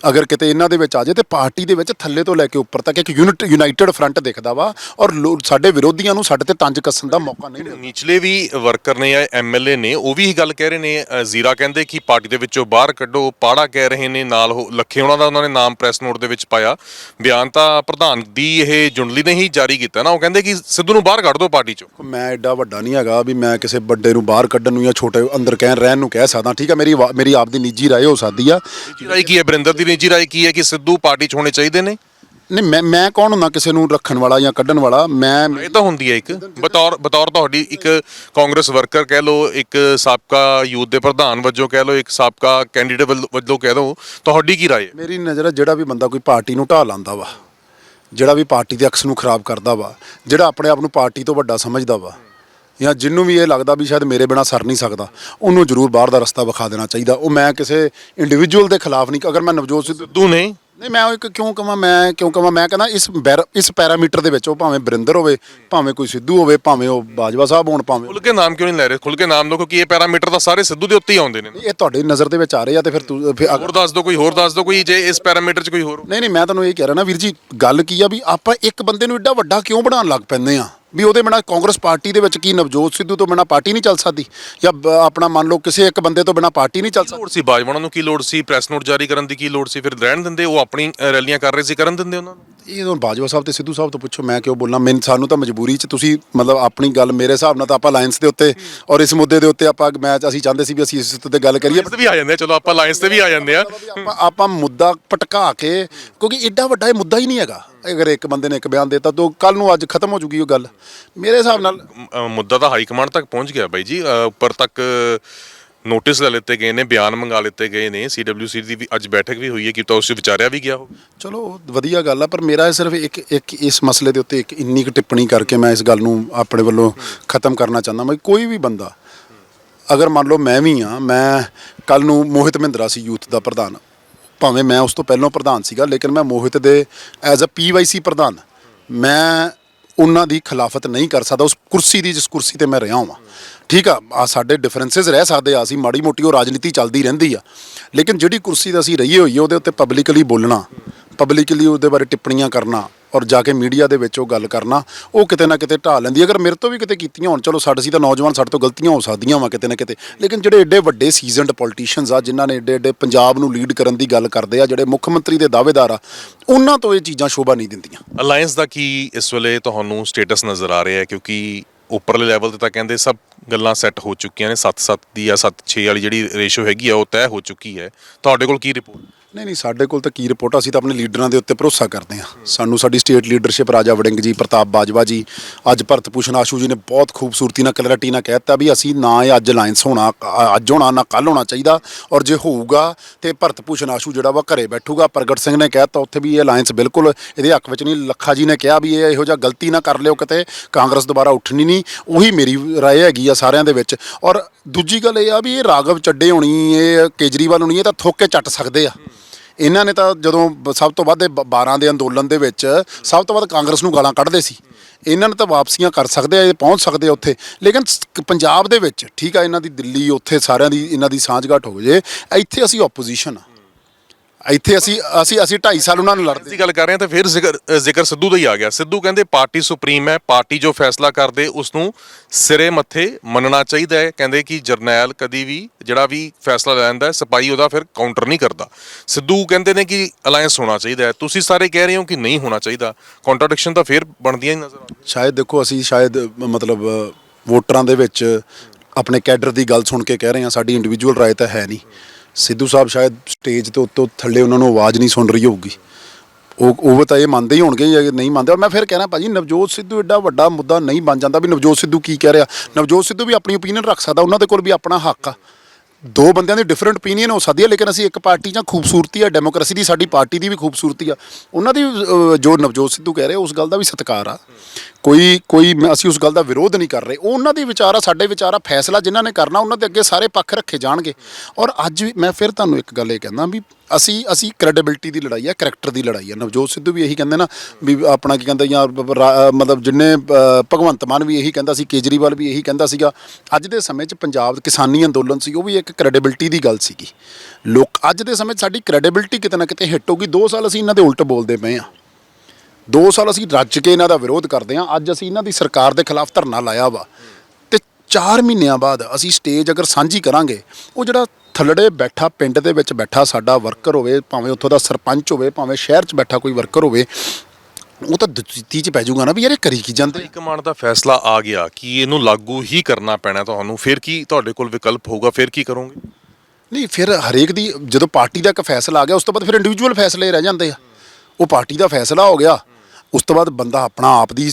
S1: ਅਗਰ ਕਿਤੇ ਇਹਨਾਂ ਦੇ ਵਿੱਚ ਆ ਜੇ ਤੇ ਪਾਰਟੀ ਦੇ ਵਿੱਚ ਥੱਲੇ ਤੋਂ ਲੈ ਕੇ ਉੱਪਰ ਤੱਕ ਇੱਕ ਯੂਨਿਟ ਯੂਨਾਈਟਿਡ ਫਰੰਟ ਦਿਖਦਾ ਵਾ ਔਰ ਲੋ- ਸਾਡੇ ਵਿਰੋਧੀਆਂ ਨੂੰ ਸਾਡੇ ਤੇ ਤੰਜ ਕੱਸਣ ਦਾ ਮੌਕਾ ਨਹੀਂ ਮਿਲਦਾ।
S2: ਨੀਚਲੇ ਵੀ ਵਰਕਰ ਨੇ ਜਾਂ ਐਮਐਲਏ ਨੇ ਉਹ ਵੀ ਇਹ ਗੱਲ ਕਹਿ ਰਹੇ ਨੇ ਅ, ਜ਼ੀਰਾ ਕਹਿੰਦੇ ਕਿ ਪਾਰਟੀ ਦੇ ਵਿੱਚੋਂ ਬਾਹਰ ਕੱਢੋ ਪਾੜਾ ਕਹਿ ਰਹੇ ਨੇ ਨਾਲ ਉਹ ਲੱਖੇ ਉਹਨਾਂ ਦਾ ਉਹਨਾਂ ਨੇ ਨਾਮ ਪ੍ਰੈਸ ਨੋਟ ਦੇ ਵਿੱਚ ਪਾਇਆ। ਬਿਆਨ ਤਾਂ ਪ੍ਰਧਾਨ ਦੀ ਇਹ ਜੁੰਡਲੀ ਨੇ ਹੀ ਜਾਰੀ ਕੀਤਾ ਨਾ ਉਹ ਕਹਿੰਦੇ ਕਿ ਸਿੱਧੂ ਨੂੰ ਬਾਹਰ ਕੱਢ ਦਿਓ ਪਾਰਟੀ ਚੋਂ।
S1: ਮੈਂ ਐਡਾ ਵੱਡਾ ਨਹੀਂ ਹੈਗਾ ਵੀ ਮੈਂ ਕਿਸੇ ਵੱਡੇ ਨੂੰ ਬਾਹਰ ਕੱਢਣ ਨੂੰ ਜਾਂ ਛੋਟੇ ਅੰਦਰ ਕਹਿਣ ਰਹਿਣ ਨੂੰ ਕਹਿ ਸਕਦਾ। ਠੀਕ ਹੈ ਮੇਰੀ ਵਾ- ਮੇਰੀ ਆਪ ਦੀ ਨਿੱਜੀ ਰਾਏ ਹੋ ਸਕਦੀ ਆ।
S2: ਰਾਏ ਕੀ ਹੈ? ਬਰਿੰਦਰ ਦੀ ਅੰਗਰੇਜ਼ੀ ਰਾਏ ਕੀ ਹੈ ਕਿ ਸਿੱਧੂ ਪਾਰਟੀ 'ਚ ਹੋਣੇ ਚਾਹੀਦੇ ਨੇ?
S1: ਨਹੀਂ ਮੈਂ ਮੈਂ ਕੌਣ ਹੁੰਦਾ ਕਿਸੇ ਨੂੰ ਰੱਖਣ ਵਾਲਾ ਜਾਂ ਕੱਢਣ ਵਾਲਾ? ਮੈਂ
S2: ਇਹ ਤਾਂ ਹੁੰਦੀ ਹੈ ਇੱਕ। ਬਤੌਰ ਬਤੌਰ ਤੁਹਾਡੀ ਇੱਕ ਕਾਂਗਰਸ ਵਰਕਰ ਕਹਿ ਲਓ ਇੱਕ ਸਾਬਕਾ ਯੂਥ ਦੇ ਪ੍ਰਧਾਨ ਵਜੋਂ ਕਹਿ ਲਓ ਇੱਕ ਸਾਬਕਾ ਕੈਂਡੀਡੇਟ ਵਜੋਂ ਕਹਿ ਲਓ ਤੁਹਾਡੀ ਕੀ ਰਾਏ
S1: ਮੇਰੀ ਨਜ਼ਰ ਜਿਹੜਾ ਵੀ ਬੰਦਾ ਕੋਈ ਪਾਰਟੀ ਨੂੰ ਢਾਹ ਲਾਂਦਾ ਵਾ ਜਿਹੜਾ ਵੀ ਪਾਰਟੀ ਦੇ ਅਕਸ ਨੂੰ ਖਰਾਬ ਕਰਦਾ ਵਾ ਜਿਹੜਾ ਆਪਣੇ ਆਪ ਨੂੰ ਪਾਰਟੀ ਤੋਂ ਵੱਡਾ ਸਮਝਦਾ ਵਾ ਜਾਂ ਜਿੰਨੂੰ ਵੀ ਇਹ ਲੱਗਦਾ ਵੀ ਸ਼ਾਇਦ ਮੇਰੇ ਬਿਨਾ ਸਰ ਨਹੀਂ ਸਕਦਾ ਉਹਨੂੰ ਜ਼ਰੂਰ ਬਾਹਰ ਦਾ ਰਸਤਾ ਵਿਖਾ ਦੇਣਾ ਚਾਹੀਦਾ। ਉਹ ਮੈਂ ਕਿਸੇ ਇੰਡੀਵਿਜੂਅਲ ਦੇ ਖਿਲਾਫ ਨਹੀਂ ਅਗਰ ਮੈਂ ਨਵਜੋਤ ਸਿੱਧੂ
S2: ਸਿੱਧੂ ਨੇ
S1: ਨਹੀਂ ਮੈਂ ਉਹ ਇੱਕ ਕਿਉਂ ਕਹਾਂ ਮੈਂ ਕਿਉਂ ਕਹਾਂ ਮੈਂ ਕਹਿੰਦਾ ਇਸ ਬੈਰ- ਇਸ ਪੈਰਾਮੀਟਰ ਦੇ ਵਿੱਚ ਉਹ ਭਾਵੇਂ ਬਰਿੰਦਰ ਹੋਵੇ ਭਾਵੇਂ ਕੋਈ ਸਿੱਧੂ ਹੋਵੇ ਭਾਵੇਂ ਉਹ ਬਾਜਵਾ ਸਾਹਿਬ ਹੋਣ ਭਾਵੇਂ
S2: ਖੁੱਲ ਕੇ ਨਾਮ ਕਿਉਂ ਨਹੀਂ ਲੈ ਰਹੇ? ਖੁੱਲ ਕੇ ਨਾਮ ਲਓ ਕਿਉਂਕਿ ਇਹ ਪੈਰਾਮੀਟਰ ਤਾਂ ਸਾਰੇ ਸਿੱਧੂ ਦੇ ਉੱਤੇ ਹੀ ਆਉਂਦੇ ਨੇ
S1: ਇਹ ਤੁਹਾਡੀ ਨਜ਼ਰ ਦੇ ਵਿੱਚ ਆ ਰਹੇ ਆ ਤੇ ਫਿਰ ਤੂੰ ਫਿਰ ਅਗਰ
S2: ਹੋਰ ਦੱਸ ਦਿਓ ਕੋਈ ਹੋਰ ਦੱਸ ਦਿਓ ਕੋਈ ਜੇ ਇਸ ਪੈਰਾਮੀਟਰ 'ਚ ਕੋਈ ਹੋਰ
S1: ਨਹੀਂ ਨਹੀਂ ਮੈਂ ਤੁਹਾਨੂੰ ਇਹ ਕਹਿ ਰਿਹਾ ਨਾ ਵੀਰ ਜੀ ਗੱਲ ਕੀ ਆ ਵੀ ਆਪਾਂ ਇੱਕ ਬੰਦੇ ਨੂੰ ਐਡਾ ਵੱਡਾ ਕਿਉਂ ਬਣਾਉਣ ਲੱਗ ਪੈਂਦੇ ਆ? ਵੀ ਉਹਦੇ ਬਿਨਾ ਕਾਂਗਰਸ ਪਾਰਟੀ ਦੇ ਵਿੱਚ ਕੀ ਨਵਜੋਤ ਸਿੱਧੂ ਤੋਂ ਬਿਨਾ ਪਾਰਟੀ ਨਹੀਂ ਚੱਲ ਸਕਦੀ? ਜਾਂ ਬ- ਆਪਣਾ ਮੰਨ ਲਓ ਕਿਸੇ ਇੱਕ ਬੰਦੇ ਤੋਂ ਬਿਨਾ ਪਾਰਟੀ ਨਹੀਂ ਚੱਲ ਸਕਦੀ
S2: ਲੋੜ ਸੀ? ਬਾਜਵਾਨਾਂ ਨੂੰ ਕੀ ਲੋੜ ਸੀ? ਪ੍ਰੈਸ ਨੋਟ ਜਾਰੀ ਕਰਨ ਦੀ ਕੀ ਲੋੜ ਸੀ? ਫਿਰ ਰਹਿਣ ਦਿੰਦੇ? ਉਹ ਆਪਣੀ ਅ, ਰੈਲੀਆਂ ਕਰ ਰਹੇ ਸੀ? ਕਰਨ ਦਿੰਦੇ ਉਹਨਾਂ ਨੂੰ?
S1: ਇਹ ਹੁਣ ਬਾਜਵਾ ਸਾਹਿਬ ਤੇ ਸਿੱਧੂ ਸਾਹਿਬ ਤੋਂ ਪੁੱਛੋ ਮੈਂ ਕਿਉਂ ਬੋਲਣਾ ਮੈਨੂੰ ਸਾਨੂੰ ਤਾਂ ਮਜਬੂਰੀ 'ਚ ਤੁਸੀਂ ਮਤਲਬ ਆਪਣੀ ਗੱਲ ਮੇਰੇ ਹਿਸਾਬ ਨਾਲ ਤਾਂ ਆਪਾਂ ਲਾਇਨਸ ਦੇ ਉੱਤੇ ਔਰ ਇਸ ਮੁੱਦੇ ਦੇ ਉੱਤੇ ਆਪਾਂ ਮੈਚ ਅਸੀਂ ਚਾਹੁੰਦੇ ਸੀ ਵੀ ਅਸੀਂ ਇਸ ਉੱਤੇ ਗੱਲ ਕਰੀਏ।
S2: ਤੇ ਵੀ ਆ ਜਾਂਦੇ ਆ। ਚਲੋ ਆਪਾਂ ਲਾਈਨਸ ਤੇ ਵੀ ਆ ਜਾਂਦੇ ਆ।
S1: ਆਪਾਂ ਆਪਾਂ ਮੁੱਦਾ ਪਟਕਾ ਕੇ ਕਿਉਂਕਿ ਐਡਾ ਵੱਡਾ ਇਹ ਮੁੱਦਾ ਹੀ ਨਹੀਂ ਹੈਗਾ। ਅਗਰ ਇੱਕ ਬੰਦੇ ਨੇ ਇੱਕ ਬਿਆਨ ਦਿੱਤਾ ਤਾਂ ਕੱਲ ਨੂੰ ਅੱਜ ਖਤਮ ਹੋ ਜੂਗੀ ਉਹ ਗੱਲ। ਮੇਰੇ ਹਿਸਾਬ ਨਾਲ
S2: ਅ, ਮੁੱਦਾ ਤਾਂ ਹਾਈ ਕਮਾਂਡ ਤੱਕ ਪਹੁੰਚ ਗਿਆ ਬਾਈ ਜੀ। ਅ, ਉੱਪਰ ਤੱਕ ਨੋਟਿਸ ਲੈ ਲਿੱਤੇ ਗਏ ਨੇ ਬਿਆਨ ਮੰਗਾ ਲਿੱਤੇ ਗਏ ਨੇ। ਸੀਡਬਲਯੂਸੀ ਦੀ ਵੀ ਅੱਜ ਬੈਠਕ ਵੀ ਹੋਈ ਹੈ ਕਿ ਤਾਂ ਉਸ 'ਚ ਵਿਚਾਰਿਆ ਵੀ ਗਿਆ ਹੋ
S1: ਚਲੋ ਵਧੀਆ ਗੱਲ ਆ ਪਰ ਮੇਰਾ ਇਹ ਸਿਰਫ ਇੱਕ ਇੱਕ ਇਸ ਮਸਲੇ ਦੇ ਉੱਤੇ ਇੱਕ ਇੰਨੀ ਕੁ ਟਿੱਪਣੀ ਕਰਕੇ ਮੈਂ ਇਸ ਗੱਲ ਨੂੰ ਆਪਣੇ ਵੱਲੋਂ ਖਤਮ ਕਰਨਾ ਚਾਹੁੰਦਾ ਮੈਂ ਕੋਈ ਵੀ ਬੰਦਾ ਅਗਰ ਮੰਨ ਲਓ ਮੈਂ ਵੀ ਆ ਮੈਂ ਕੱਲ ਨੂੰ ਮੋਹਿਤ ਮਹਿੰਦਰਾ ਸੀ ਯੂਥ ਦਾ ਪ੍ਰਧਾਨ ਭਾਵੇਂ ਮੈਂ ਉਸ ਤੋਂ ਪਹਿਲਾਂ ਪ੍ਰਧਾਨ ਸੀਗਾ, ਲੇਕਿਨ ਮੈਂ ਮੋਹਿਤ ਦੇ ਐਜ਼ ਅ ਪੀਵਾਈਸੀ ਪ੍ਰਧਾਨ। ਮੈਂ ਉਹਨਾਂ ਦੀ ਖਿਲਾਫਤ ਨਹੀਂ ਕਰ ਸਕਦਾ, ਉਸ ਕੁਰਸੀ ਦੀ, ਜਿਸ ਕੁਰਸੀ ਤੇ ਮੈਂ ਰਿਹਾ ਹਾਂ। ਠੀਕ ਆ ਆ ਸਾਡੇ ਡਿਫਰੈਂਸਸ ਰਹਿ ਸਕਦੇ ਆ, ਅਸੀਂ ਮਾੜੀ ਮੋਟੀ ਉਹ ਰਾਜਨੀਤੀ ਚੱਲਦੀ ਰਹਿੰਦੀ ਆ। ਲੇਕਿਨ ਜਿਹੜੀ ਕੁਰਸੀ ਤੇ ਅਸੀਂ ਰਹੀਏ ਹੋਈਏ, ਉਹਦੇ ਉੱਤੇ ਪਬਲਿਕਲੀ ਬੋਲਣਾ ਪਬਲਿਕਲੀ ਉਹਦੇ ਬਾਰੇ ਟਿੱਪਣੀਆਂ ਕਰਨਾ ਔਰ ਜਾ ਕੇ ਮੀਡੀਆ ਦੇ ਵਿੱਚ ਉਹ ਗੱਲ ਕਰਨਾ, ਉਹ ਕਿਤੇ ਨਾ ਕਿਤੇ ਢਾਹ ਲੈਂਦੀ ਅਗਰ ਮੇਰੇ ਤੋਂ ਵੀ ਕਿਤੇ ਕੀਤੀਆਂ ਹੋਣ, ਚਲੋ ਸਾਡੇ ਸੀ ਤਾਂ ਨੌਜਵਾਨ ਸਾਡੇ ਤੋਂ ਗਲਤੀਆਂ ਹੋ ਸਕਦੀਆਂ ਵਾ ਕਿਤੇ ਨਾ ਕਿਤੇ। ਲੇਕਿਨ ਜਿਹੜੇ ਐਡੇ ਵੱਡੇ ਸੀਜ਼ਨਡ ਪੋਲੀਟੀਸ਼ੀਅਨਸ ਆ, ਜਿਨ੍ਹਾਂ ਨੇ ਐਡੇ ਐਡੇ ਪੰਜਾਬ ਨੂੰ ਲੀਡ ਕਰਨ ਦੀ ਗੱਲ ਕਰਦੇ ਆ, ਜਿਹੜੇ ਮੁੱਖ ਮੰਤਰੀ ਦੇ ਦਾਅਵੇਦਾਰ ਆ, ਉਹਨਾਂ ਤੋਂ ਇਹ ਚੀਜ਼ਾਂ ਸ਼ੋਭਾ ਨਹੀਂ ਦਿੰਦੀਆਂ।
S2: ਅਲਾਈਅੰਸ ਦਾ ਕੀ ਇਸ ਵੇਲੇ ਤੁਹਾਨੂੰ ਸਟੇਟਸ ਨਜ਼ਰ ਆ ਰਿਹਾ ਹੈ? ਕਿਉਂਕਿ ਉੱਪਰਲੇ ਲੈਵਲ ਤੇ ਤਾਂ ਕਹਿੰਦੇ ਸਭ ਗੱਲਾਂ ਸੈੱਟ ਹੋ ਚੁੱਕੀਆਂ ਨੇ 7-7 ਦੀ ਆ 7-6 ਵਾਲੀ ਜਿਹੜੀ ਰੇਸ਼ੋ ਹੈਗੀ ਆ, ਉਹ ਤੈਅ ਹੋ ਚੁੱਕੀ ਹੈ। ਤੁਹਾਡੇ ਕੋਲ ਕੀ ਰਿਪੋਰਟ
S1: ਨਹੀਂ ਨਹੀਂ ਸਾਡੇ ਕੋਲ ਤਾਂ ਕੀ ਰਿਪੋਰਟ ਆ, ਅਸੀਂ ਤਾਂ ਆਪਣੇ ਲੀਡਰਾਂ ਦੇ ਉੱਤੇ ਭਰੋਸਾ ਕਰਦੇ ਹਾਂ। ਸਾਨੂੰ ਸਾਡੀ ਸਟੇਟ ਲੀਡਰਸ਼ਿਪ ਰਾਜਾ ਵੜਿੰਗ ਜੀ ਪ੍ਰਤਾਪ ਬਾਜਵਾ ਜੀ ਅੱਜ ਭਰਤ ਭੂਸ਼ਣ ਆਸ਼ੂ ਜੀ ਨੇ ਬਹੁਤ ਖੂਬਸੂਰਤੀ ਨਾਲ ਕਲੈਰਿਟੀ ਨਾਲ ਕਹਿਤਾ ਵੀ ਅਸੀਂ ਨਾ ਇਹ ਅੱਜ ਅਲਾਈਅੰਸ ਹੋਣਾ ਅ- ਅੱਜ ਹੋਣਾ ਨਾ ਕੱਲ ਹੋਣਾ ਚਾਹੀਦਾ। ਔਰ ਜੇ ਹੋਊਗਾ ਤੇ ਭਰਤ ਭੂਸ਼ਣ ਆਸ਼ੂ ਜਿਹੜਾ ਵਾ ਘਰੇ ਬੈਠੂਗਾ। ਪ੍ਰਗਟ ਸਿੰਘ ਨੇ ਕਹਿਤਾ ਉੱਥੇ ਵੀ ਇਹ ਅਲਾਈਅੰਸ ਬਿਲਕੁਲ ਇਹਦੇ ਹੱਕ ਵਿੱਚ ਨਹੀਂ। ਲੱਖਾ ਜੀ ਨੇ ਕਿਹਾ ਵੀ ਇਹ ਇਹੋ ਜਿਹਾ ਗਲਤੀ ਨਾ ਕਰ ਲਿਓ ਕਿਤੇ ਕਾਂਗਰਸ ਦੁਬਾਰਾ ਉੱਠਣੀ ਨਹੀਂ। ਉਹੀ ਮੇਰੀ ਰਾਏ ਹੈਗੀ ਆ ਸਾਰਿਆਂ ਦੇ ਵਿੱਚ। ਔਰ ਦੂਜੀ ਗੱਲ ਇਹ ਆ ਵੀ ਇਹ ਰਾਗਵ ਚੱਡੇ ਹੋਣੀ ਇਹ ਕੇਜਰੀਵਾਲ ਹੋਣੀ ਇਹ ਤਾਂ ਥੋਕੇ ਚੱਟ ਸਕਦੇ ਆ। ਇਹਨਾਂ ਨੇ ਤਾਂ ਜਦੋਂ ਬ- ਸਭ ਤੋਂ ਵੱਧ ਇਹ ਬ- 12 ਦੇ ਅੰਦੋਲਨ ਦੇ ਵਿੱਚ ਸਭ ਤੋਂ ਵੱਧ ਕਾਂਗਰਸ ਨੂੰ ਗਾਲਾਂ ਕੱਢਦੇ ਸੀ। ਇਹਨਾਂ ਨੇ ਤਾਂ ਵਾਪਸੀਆਂ ਕਰ ਸਕਦੇ ਆ, ਇਹ ਪਹੁੰਚ ਸਕਦੇ ਆ ਉੱਥੇ। ਲੇਕਿਨ ਸ- ਪੰਜਾਬ ਦੇ ਵਿੱਚ, ਠੀਕ ਆ, ਇਹਨਾਂ ਦੀ ਦਿੱਲੀ, ਉੱਥੇ ਸਾਰਿਆਂ ਦੀ, ਇਹਨਾਂ ਦੀ ਸਾਂਝਗਾਠ ਹੋ ਜੇ, ਇੱਥੇ ਅਸੀਂ ਆਪੋਜੀਸ਼ਨ ਆ। ਇੱਥੇ ਅਸੀਂ ਅਸੀਂ ਅਸੀਂ 2.5 ਸਾਲ ਉਹਨਾਂ ਨੂੰ ਲੜਦੇ।
S2: ਅਸੀਂ ਗੱਲ ਕਰ ਰਹੇ ਹਾਂ ਤਾਂ ਫਿਰ ਜ਼ਿਕਰ ਜ਼ਿਕਰ ਸਿੱਧੂ ਦਾ ਹੀ ਆ ਗਿਆ। ਸਿੱਧੂ ਕਹਿੰਦੇ ਪਾਰਟੀ ਸੁਪਰੀਮ ਹੈ ਪਾਰਟੀ ਜੋ ਫੈਸਲਾ ਕਰਦੇ ਉਸ ਨੂੰ ਸਿਰੇ ਮੱਥੇ ਮੰਨਣਾ ਚਾਹੀਦਾ ਹੈ। ਕਹਿੰਦੇ ਕਿ ਜਰਨੈਲ ਕਦੀ ਵੀ ਜਿਹੜਾ ਵੀ ਫੈਸਲਾ ਲੈਂਦਾ ਹੈ ਸਿਪਾਹੀ ਉਹਦਾ ਫਿਰ ਕਾਊਂਟਰ ਨਹੀਂ ਕਰਦਾ। ਸਿੱਧੂ ਕਹਿੰਦੇ ਨੇ ਕਿ ਅਲਾਈਅੰਸ ਹੋਣਾ ਚਾਹੀਦਾ ਹੈ। ਤੁਸੀਂ ਸਾਰੇ ਕਹਿ ਰਹੇ ਹੋ ਕਿ ਨਹੀਂ ਹੋਣਾ ਚਾਹੀਦਾ। ਕੰਟਰਡਿਕਸ਼ਨ ਤਾਂ ਫਿਰ ਬਣਦੀਆਂ ਹੀ ਨਜ਼ਰ ਆ
S1: ਸ਼ਾਇਦ ਦੇਖੋ ਅਸੀਂ ਸ਼ਾਇਦ ਮਤਲਬ ਵੋਟਰਾਂ ਦੇ ਵਿੱਚ ਆਪਣੇ ਕੈਡਰ ਦੀ ਗੱਲ ਸੁਣ ਕੇ ਕਹਿ ਰਹੇ ਹਾਂ ਸਾਡੀ ਇੰਡੀਵਿਜੂਅਲ ਰਾਏ ਤਾਂ ਹੈ ਨਹੀਂ। ਸਿੱਧੂ ਸਾਹਿਬ ਸ਼ਾਇਦ ਸਟੇਜ ਤੋਂ ਉੱਤੋਂ ਥੱਲੇ ਉਹਨਾਂ ਨੂੰ ਆਵਾਜ਼ ਨਹੀਂ ਸੁਣ ਰਹੀ ਹੋਊਗੀ। ਉਹ ਉਹ ਤਾਂ ਇਹ ਮੰਨਦੇ ਹੀ ਹੋਣਗੇ ਜਾਂ ਨਹੀਂ ਮੰਨਦੇ। ਔਰ ਮੈਂ ਫਿਰ ਕਹਿਣਾ ਭਾਜੀ ਨਵਜੋਤ ਸਿੱਧੂ ਐਡਾ ਵੱਡਾ ਮੁੱਦਾ ਨਹੀਂ ਬਣ ਜਾਂਦਾ ਵੀ ਨਵਜੋਤ ਸਿੱਧੂ ਕੀ ਕਹਿ ਰਿਹਾ। ਨਵਜੋਤ ਸਿੱਧੂ ਵੀ ਆਪਣੀ ਓਪੀਨੀਅਨ ਰੱਖ ਸਕਦਾ ਉਹਨਾਂ ਦੇ ਕੋਲ ਵੀ ਆਪਣਾ ਹੱਕ ਆ। ਦੋ ਬੰਦਿਆਂ ਦੀ ਡਿਫਰੈਂਟ ਓਪੀਨੀਅਨ ਹੋ ਸਕਦੀ ਹੈ ਲੇਕਿਨ ਅਸੀਂ ਇੱਕ ਪਾਰਟੀ ਜਾਂ ਖੂਬਸੂਰਤੀ ਆ ਡੈਮੋਕ੍ਰੇਸੀ ਦੀ ਸਾਡੀ ਪਾਰਟੀ ਦੀ ਵੀ ਖੂਬਸੂਰਤੀ ਆ। ਉਹਨਾਂ ਦੀ ਅਹ, ਜੋ ਨਵਜੋਤ ਸਿੱਧੂ ਕਹਿ ਰਹੇ ਉਸ ਗੱਲ ਦਾ ਵੀ ਸਤਿਕਾਰ ਆ। ਕੋਈ ਕੋਈ ਅਸੀਂ ਉਸ ਗੱਲ ਦਾ ਵਿਰੋਧ ਨਹੀਂ ਕਰ ਰਹੇ। ਉਹ ਉਹਨਾਂ ਦੇ ਵਿਚਾਰ ਆ, ਸਾਡੇ ਵਿਚਾਰ ਆ, ਫੈਸਲਾ ਜਿਨ੍ਹਾਂ ਨੇ ਕਰਨਾ, ਉਹਨਾਂ ਦੇ ਅੱਗੇ ਸਾਰੇ ਪੱਖ ਰੱਖੇ ਜਾਣਗੇ। ਔਰ ਅੱਜ ਵੀ ਮੈਂ ਫਿਰ ਤੁਹਾਨੂੰ ਇੱਕ ਗੱਲ ਇਹ ਕਹਿੰਦਾ ਵੀ ਅਸੀਂ ਅਸੀਂ ਕ੍ਰੈਡੀਬਿਲਟੀ ਦੀ ਲੜਾਈ ਆ ਕਰੈਕਟਰ ਦੀ ਲੜਾਈ ਆ। ਨਵਜੋਤ ਸਿੱਧੂ ਵੀ ਇਹੀ ਕਹਿੰਦੇ ਨਾ ਵੀ ਆਪਣਾ ਕੀ ਕਹਿੰਦਾ ਜਾਂ ਮਤਲਬ ਜਿੰਨੇ ਭਗਵੰਤ ਮਾਨ ਵੀ ਇਹੀ ਕਹਿੰਦਾ ਸੀ, ਕੇਜਰੀਵਾਲ ਵੀ ਇਹੀ ਕਹਿੰਦਾ ਸੀਗਾ। ਅੱਜ ਦੇ ਸਮੇਂ 'ਚ ਪੰਜਾਬ ਕਿਸਾਨੀ ਅੰਦੋਲਨ ਸੀ, ਉਹ ਵੀ ਇੱਕ ਕ੍ਰੈਡੀਬਿਲਟੀ ਦੀ ਗੱਲ ਸੀਗੀ। ਲੋਕ ਅੱਜ ਦੇ ਸਮੇਂ 'ਚ ਸਾਡੀ ਕ੍ਰੈਡੀਬਿਲਟੀ ਕਿਤੇ ਨਾ ਕਿਤੇ ਹਿੱਟ ਹੋ ਗਈ 2 ਸਾਲ ਅਸੀਂ ਇਹਨਾਂ ਦੇ ਉਲਟ ਬੋਲਦੇ ਪਏ ਆ। 2 ਸਾਲ ਅਸੀਂ ਰੱਜ ਕੇ ਇਹਨਾਂ ਦਾ ਵਿਰੋਧ ਕਰਦੇ ਹਾਂ। ਅੱਜ ਅਸੀਂ ਇਹਨਾਂ ਦੀ ਸਰਕਾਰ ਦੇ ਖਿਲਾਫ ਧਰਨਾ ਲਾਇਆ ਵਾ। ਤੇ 4 ਮਹੀਨਿਆਂ ਬਾਅਦ ਅਸੀਂ ਸਟੇਜ ਅਗਰ ਸਾਂਝੀ ਕਰਾਂਗੇ ਉਹ ਜਿਹੜਾ ਥੱਲੜੇ ਬੈਠਾ ਪਿੰਡ ਦੇ ਵਿੱਚ ਬੈਠਾ ਸਾਡਾ ਵਰਕਰ ਹੋਵੇ ਭਾਵੇਂ ਉੱਥੋਂ ਦਾ ਸਰਪੰਚ ਹੋਵੇ ਭਾਵੇਂ ਸ਼ਹਿਰ 'ਚ ਬੈਠਾ ਕੋਈ ਵਰਕਰ ਹੋਵੇ ਉਹ ਤਾਂ ਦਿੱਤੀ 'ਚ ਪੈ ਜਾਊਗਾ ਨਾ ਵੀ ਯਾਰ ਇਹ ਕਰੀ ਕੀ ਜਾਂਦੇ
S2: ਕਮਾਂਡ ਦਾ ਫੈਸਲਾ ਆ ਗਿਆ ਕਿ ਇਹਨੂੰ ਲਾਗੂ ਹੀ ਕਰਨਾ ਪੈਣਾ ਤੁਹਾਨੂੰ। ਫਿਰ ਕੀ ਤੁਹਾਡੇ ਕੋਲ ਵਿਕਲਪ ਹੋਊਗਾ ਫਿਰ ਕੀ ਕਰੋਗੇ?
S1: ਨਹੀਂ ਫਿਰ ਹਰੇਕ ਦੀ ਜਦੋਂ ਪਾਰਟੀ ਦਾ ਇੱਕ ਫੈਸਲਾ ਆ ਗਿਆ ਉਸ ਤੋਂ ਬਾਅਦ ਫਿਰ ਇੰਡੀਵਿਜੂਅਲ ਫੈਸਲੇ ਰਹਿ ਜਾਂਦੇ ਆ। ਉਹ ਪਾਰਟੀ ਦਾ ਫੈਸਲਾ ਹੋ ਗਿਆ। ਉਸ ਤੋਂ ਬਾਅਦ ਬੰਦਾ ਆਪਣਾ ਆਪ ਦੀ